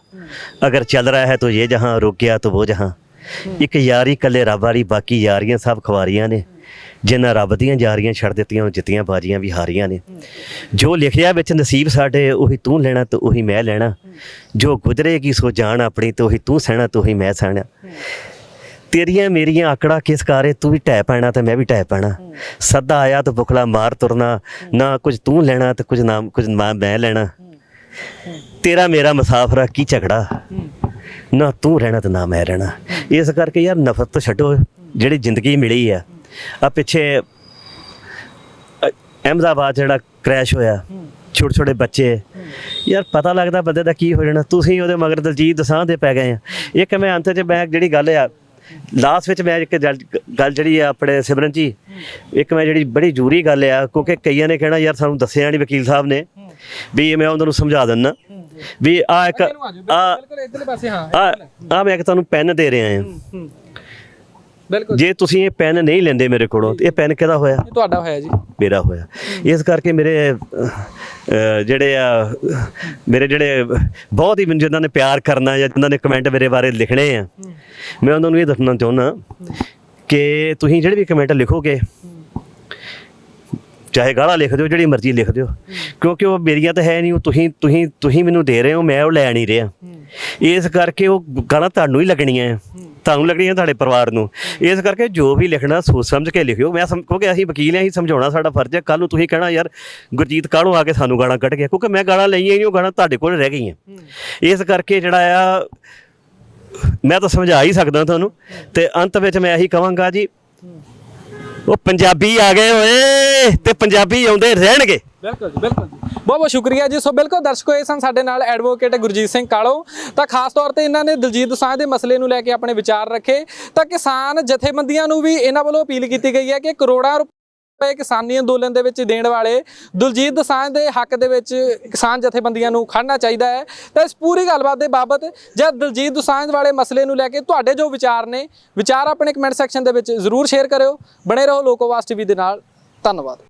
अगर चल रहा है तो ये जहां रुक गया तो वो जहां ਇੱਕ ਯਾਰੀ ਕੱਲੇ ਰੱਬ ਵਾਲੀ, ਬਾਕੀ ਯਾਰੀਆਂ ਸਭ ਖਵਾਰੀਆਂ ਨੇ। ਜਿਨ੍ਹਾਂ ਰੱਬ ਦੀਆਂ ਯਾਰੀਆਂ ਛੱਡ ਦਿੱਤੀਆਂ, ਉਹ ਜਿੱਤੀਆਂ ਬਾਜੀਆਂ ਵੀ ਹਾਰੀਆਂ ਨੇ। ਜੋ ਲਿਖਿਆ ਵਿੱਚ ਨਸੀਬ ਸਾਡੇ, ਉਹੀ ਤੂੰ ਲੈਣਾ ਤੇ ਉਹੀ ਮੈਂ ਲੈਣਾ। ਜੋ ਗੁਜ਼ਰੇਗੀ ਸੋ ਜਾਣ ਆਪਣੀ ਤੇ ਉਹੀ ਤੂੰ ਸਹਿਣਾ ਤੇ ਉਹੀ ਮੈਂ ਸਹਿਣਾ। ਤੇਰੀਆਂ ਮੇਰੀਆਂ ਆਕੜਾ ਕਿਸ ਕਾਰੇ? ਤੂੰ ਵੀ ਟਹਿ ਪੈਣਾ ਤੇ ਮੈਂ ਵੀ ਟਹਿ ਪੈਣਾ। ਸੱਦਾ ਆਇਆ ਤਾਂ ਬੁਖਲਾ ਮਾਰ ਤੁਰਨਾ। ਨਾ ਕੁਝ ਤੂੰ ਲੈਣਾ ਤੇ ਕੁਝ ਨਾ ਕੁਝ ਨਾ ਮੈਂ ਲੈਣਾ। ਤੇਰਾ ਮੇਰਾ ਮੁਸਾਫਰਾ ਕੀ ਝਗੜਾ? ਨਾ ਤੂੰ ਰਹਿਣਾ ਤੇ ਨਾ ਮੈਂ ਰਹਿਣਾ। ਇਸ ਕਰਕੇ ਯਾਰ ਨਫ਼ਰਤ ਤੋਂ ਛੱਡੋ, ਜਿਹੜੀ ਜ਼ਿੰਦਗੀ ਮਿਲੀ ਆ। ਆ ਪਿੱਛੇ ਅ- ਅਹਿਮਦਾਬਾਦ ਜਿਹੜਾ ਕ੍ਰੈਸ਼ ਹੋਇਆ ਛੋਟੇ ਛੋਟੇ ਬੱਚੇ। ਯਾਰ ਪਤਾ ਲੱਗਦਾ ਬੰਦੇ ਦਾ ਕੀ ਹੋ ਜਾਣਾ। ਤੁਸੀਂ ਉਹਦੇ ਮਗਰ ਦਲਜੀਤ ਦਸਾਂ ਦੇ ਪੈ ਗਏ ਆ। ਇੱਕ ਮੈਂ ਅੰਤ 'ਚ ਮੈਂ ਜਿਹੜੀ ਗੱਲ ਆ ਲਾਸਟ ਵਿੱਚ ਮੈਂ ਇੱਕ ਗੱਲ ਗੱਲ ਜਿਹੜੀ ਆ ਆਪਣੇ ਸਿਮਰਨ ਜੀ, ਇੱਕ ਮੈਂ ਜਿਹੜੀ ਬੜੀ ਜ਼ਰੂਰੀ ਗੱਲ ਆ, ਕਿਉਂਕਿ ਕਈਆਂ ਨੇ ਕਹਿਣਾ, ਯਾਰ ਸਾਨੂੰ ਦੱਸਿਆ ਨਹੀਂ ਵਕੀਲ ਸਾਹਿਬ ਨੇ, ਵੀ ਮੈਂ ਉਹਨਾਂ ਨੂੰ ਸਮਝਾ ਦਿੰਦਾ ਵੀ ਆ ਇੱਕ ਆ ਬਿਲਕੁਲ ਇਧਰਲੇ ਪਾਸੇ ਹਾਂ ਆ ਮੈਂ ਇੱਕ ਤੁਹਾਨੂੰ ਪੈਨ ਦੇ ਰਿਹਾ ਹਾਂ। ਬਿਲਕੁਲ। ਜੇ ਤੁਸੀਂ ਇਹ ਪੈਨ ਨਹੀਂ ਲੈਂਦੇ ਮੇਰੇ ਕੋਲੋਂ ਇਹ ਪੈਨ ਕਿਹਦਾ ਹੋਇਆ? ਇਹ ਤੁਹਾਡਾ ਹੋਇਆ ਜੀ। ਮੇਰਾ ਹੋਇਆ। ਇਸ ਕਰਕੇ ਮੇਰੇ ਜਿਹੜੇ ਆ ਮੇਰੇ ਜਿਹੜੇ ਬਹੁਤ ਹੀ ਜਿਨ੍ਹਾਂ ਨੇ ਪਿਆਰ ਕਰਨਾ ਜਾਂ ਜਿਨ੍ਹਾਂ ਨੇ ਕਮੈਂਟ ਮੇਰੇ ਬਾਰੇ ਲਿਖਣੇ ਆ ਮੈਂ ਉਹਨਾਂ ਨੂੰ ਇਹ ਦੱਸਣਾ ਚਾਹੁੰਦਾ ਕਿ ਤੁਸੀਂ ਜਿਹੜੇ ਵੀ ਕਮੈਂਟ ਲਿਖੋਗੇ ਚਾਹੇ ਗਾਲਾਂ ਲਿਖ ਦਿਓ, ਜਿਹੜੀ ਮਰਜ਼ੀ ਲਿਖ ਦਿਓ। ਕਿਉਂਕਿ ਉਹ ਮੇਰੀਆਂ ਤਾਂ ਹੈ ਨਹੀਂ, ਉਹ ਤੁਸੀਂ ਤੁਸੀਂ ਤੁਸੀਂ ਮੈਨੂੰ ਦੇ ਰਹੇ ਹੋ, ਮੈਂ ਉਹ ਲੈ ਨਹੀਂ ਰਿਹਾ। ਇਸ ਕਰਕੇ ਉਹ ਗਾਲਾਂ ਤੁਹਾਨੂੰ ਹੀ ਲੱਗਣੀਆਂ ਹੈ ਤੁਹਾਨੂੰ ਲੱਗਣੀਆਂ ਤੁਹਾਡੇ ਪਰਿਵਾਰ ਨੂੰ। ਇਸ ਕਰਕੇ ਜੋ ਵੀ ਲਿਖਣਾ, ਸੋਚ ਸਮਝ ਕੇ ਲਿਖਿਓ। ਮੈਂ ਸਮ- ਕਿਉਂਕਿ ਅਸੀਂ ਵਕੀਲ ਹਾਂ, ਅਸੀਂ ਸਮਝਾਉਣਾ ਸਾਡਾ ਫਰਜ਼ ਹੈ। ਕੱਲ ਨੂੰ ਤੁਸੀਂ ਕਹਿਣਾ, ਯਾਰ, ਗੁਰਜੀਤ ਕਾਹਲੋਂ ਆ ਕੇ ਸਾਨੂੰ ਗਾਲਾਂ ਕੱਢ ਗਿਆ ਕਿਉਂਕਿ ਮੈਂ ਗਾਲਾਂ ਲਈਆਂ ਨਹੀਂ, ਉਹ ਗਾਲਾਂ ਤੁਹਾਡੇ ਕੋਲ ਰਹਿ ਗਈਆਂ। ਇਸ ਕਰਕੇ ਜਿਹੜਾ ਆ, ਮੈਂ ਤਾਂ ਸਮਝਾ ਹੀ ਸਕਦਾ ਤੁਹਾਨੂੰ। ਤੇ ਅੰਤ ਵਿੱਚ ਮੈਂ ਇਹੀ ਕਹਾਂਗਾ ਜੀ ਉਹ ਪੰਜਾਬੀ ਆ ਗਏ ਓਏ, ਤੇ ਪੰਜਾਬੀ ਆਉਂਦੇ ਰਹਿਣਗੇ। ਬਿਲਕੁਲ ਜੀ ਬਿਲਕੁਲ ਜੀ। ਬਹੁਤ ਬਹੁਤ ਸ਼ੁਕਰੀਆ ਜੀ। ਸੋ ਬਿਲਕੁਲ ਦਰਸ਼ਕੋ, ਇਹ ਸਨ ਸਾਡੇ ਨਾਲ ਐਡਵੋਕੇਟ ਗੁਰਜੀਤ ਸਿੰਘ ਕਾਲੋ। ਤਾਂ ਖਾਸ ਤੌਰ ਤੇ ਇਹਨਾਂ ਨੇ ਦਲਜੀਤ ਦੋਸਾਂਝ ਦੇ ਮਸਲੇ ਨੂੰ ਲੈ ਕੇ ਆਪਣੇ ਵਿਚਾਰ ਰੱਖੇ। ਤਾਂ ਕਿਸਾਨ ਜਥੇਬੰਦੀਆਂ ਨੂੰ ਵੀ ਇਹਨਾਂ ਵੱਲੋਂ ਅਪੀਲ ਕੀਤੀ ਗਈ ਹੈ ਕਿ ਕਰੋੜਾਂ ਰੁਪਏ ਕਿਸਾਨੀ ਅੰਦੋਲਨ ਦੇ ਵਿੱਚ ਦੇਣ ਵਾਲੇ ਦਲਜੀਤ ਦੋਸਾਂਝ ਦੇ ਹੱਕ ਦੇ ਵਿੱਚ ਕਿਸਾਨ ਜਥੇਬੰਦੀਆਂ ਨੂੰ ਖੜਨਾ ਚਾਹੀਦਾ ਹੈ। ਤਾਂ ਇਸ ਪੂਰੀ ਗੱਲਬਾਤ ਦੇ ਬਾਬਤ ਜਦ ਦਲਜੀਤ ਦੋਸਾਂਝ ਵਾਲੇ ਮਸਲੇ ਨੂੰ ਲੈ ਕੇ ਤੁਹਾਡੇ ਜੋ ਵਿਚਾਰ ਨੇ, ਵਿਚਾਰ ਆਪਣੇ ਕਮੈਂਟ ਸੈਕਸ਼ਨ ਦੇ ਵਿੱਚ ਜ਼ਰੂਰ ਸ਼ੇਅਰ ਕਰਿਓ। ਬਣੇ ਰਹੋ ਲੋਕੋਵਾਸ ਟੀਵੀ ਦੇ ਨਾਲ। ਧੰਨਵਾਦ।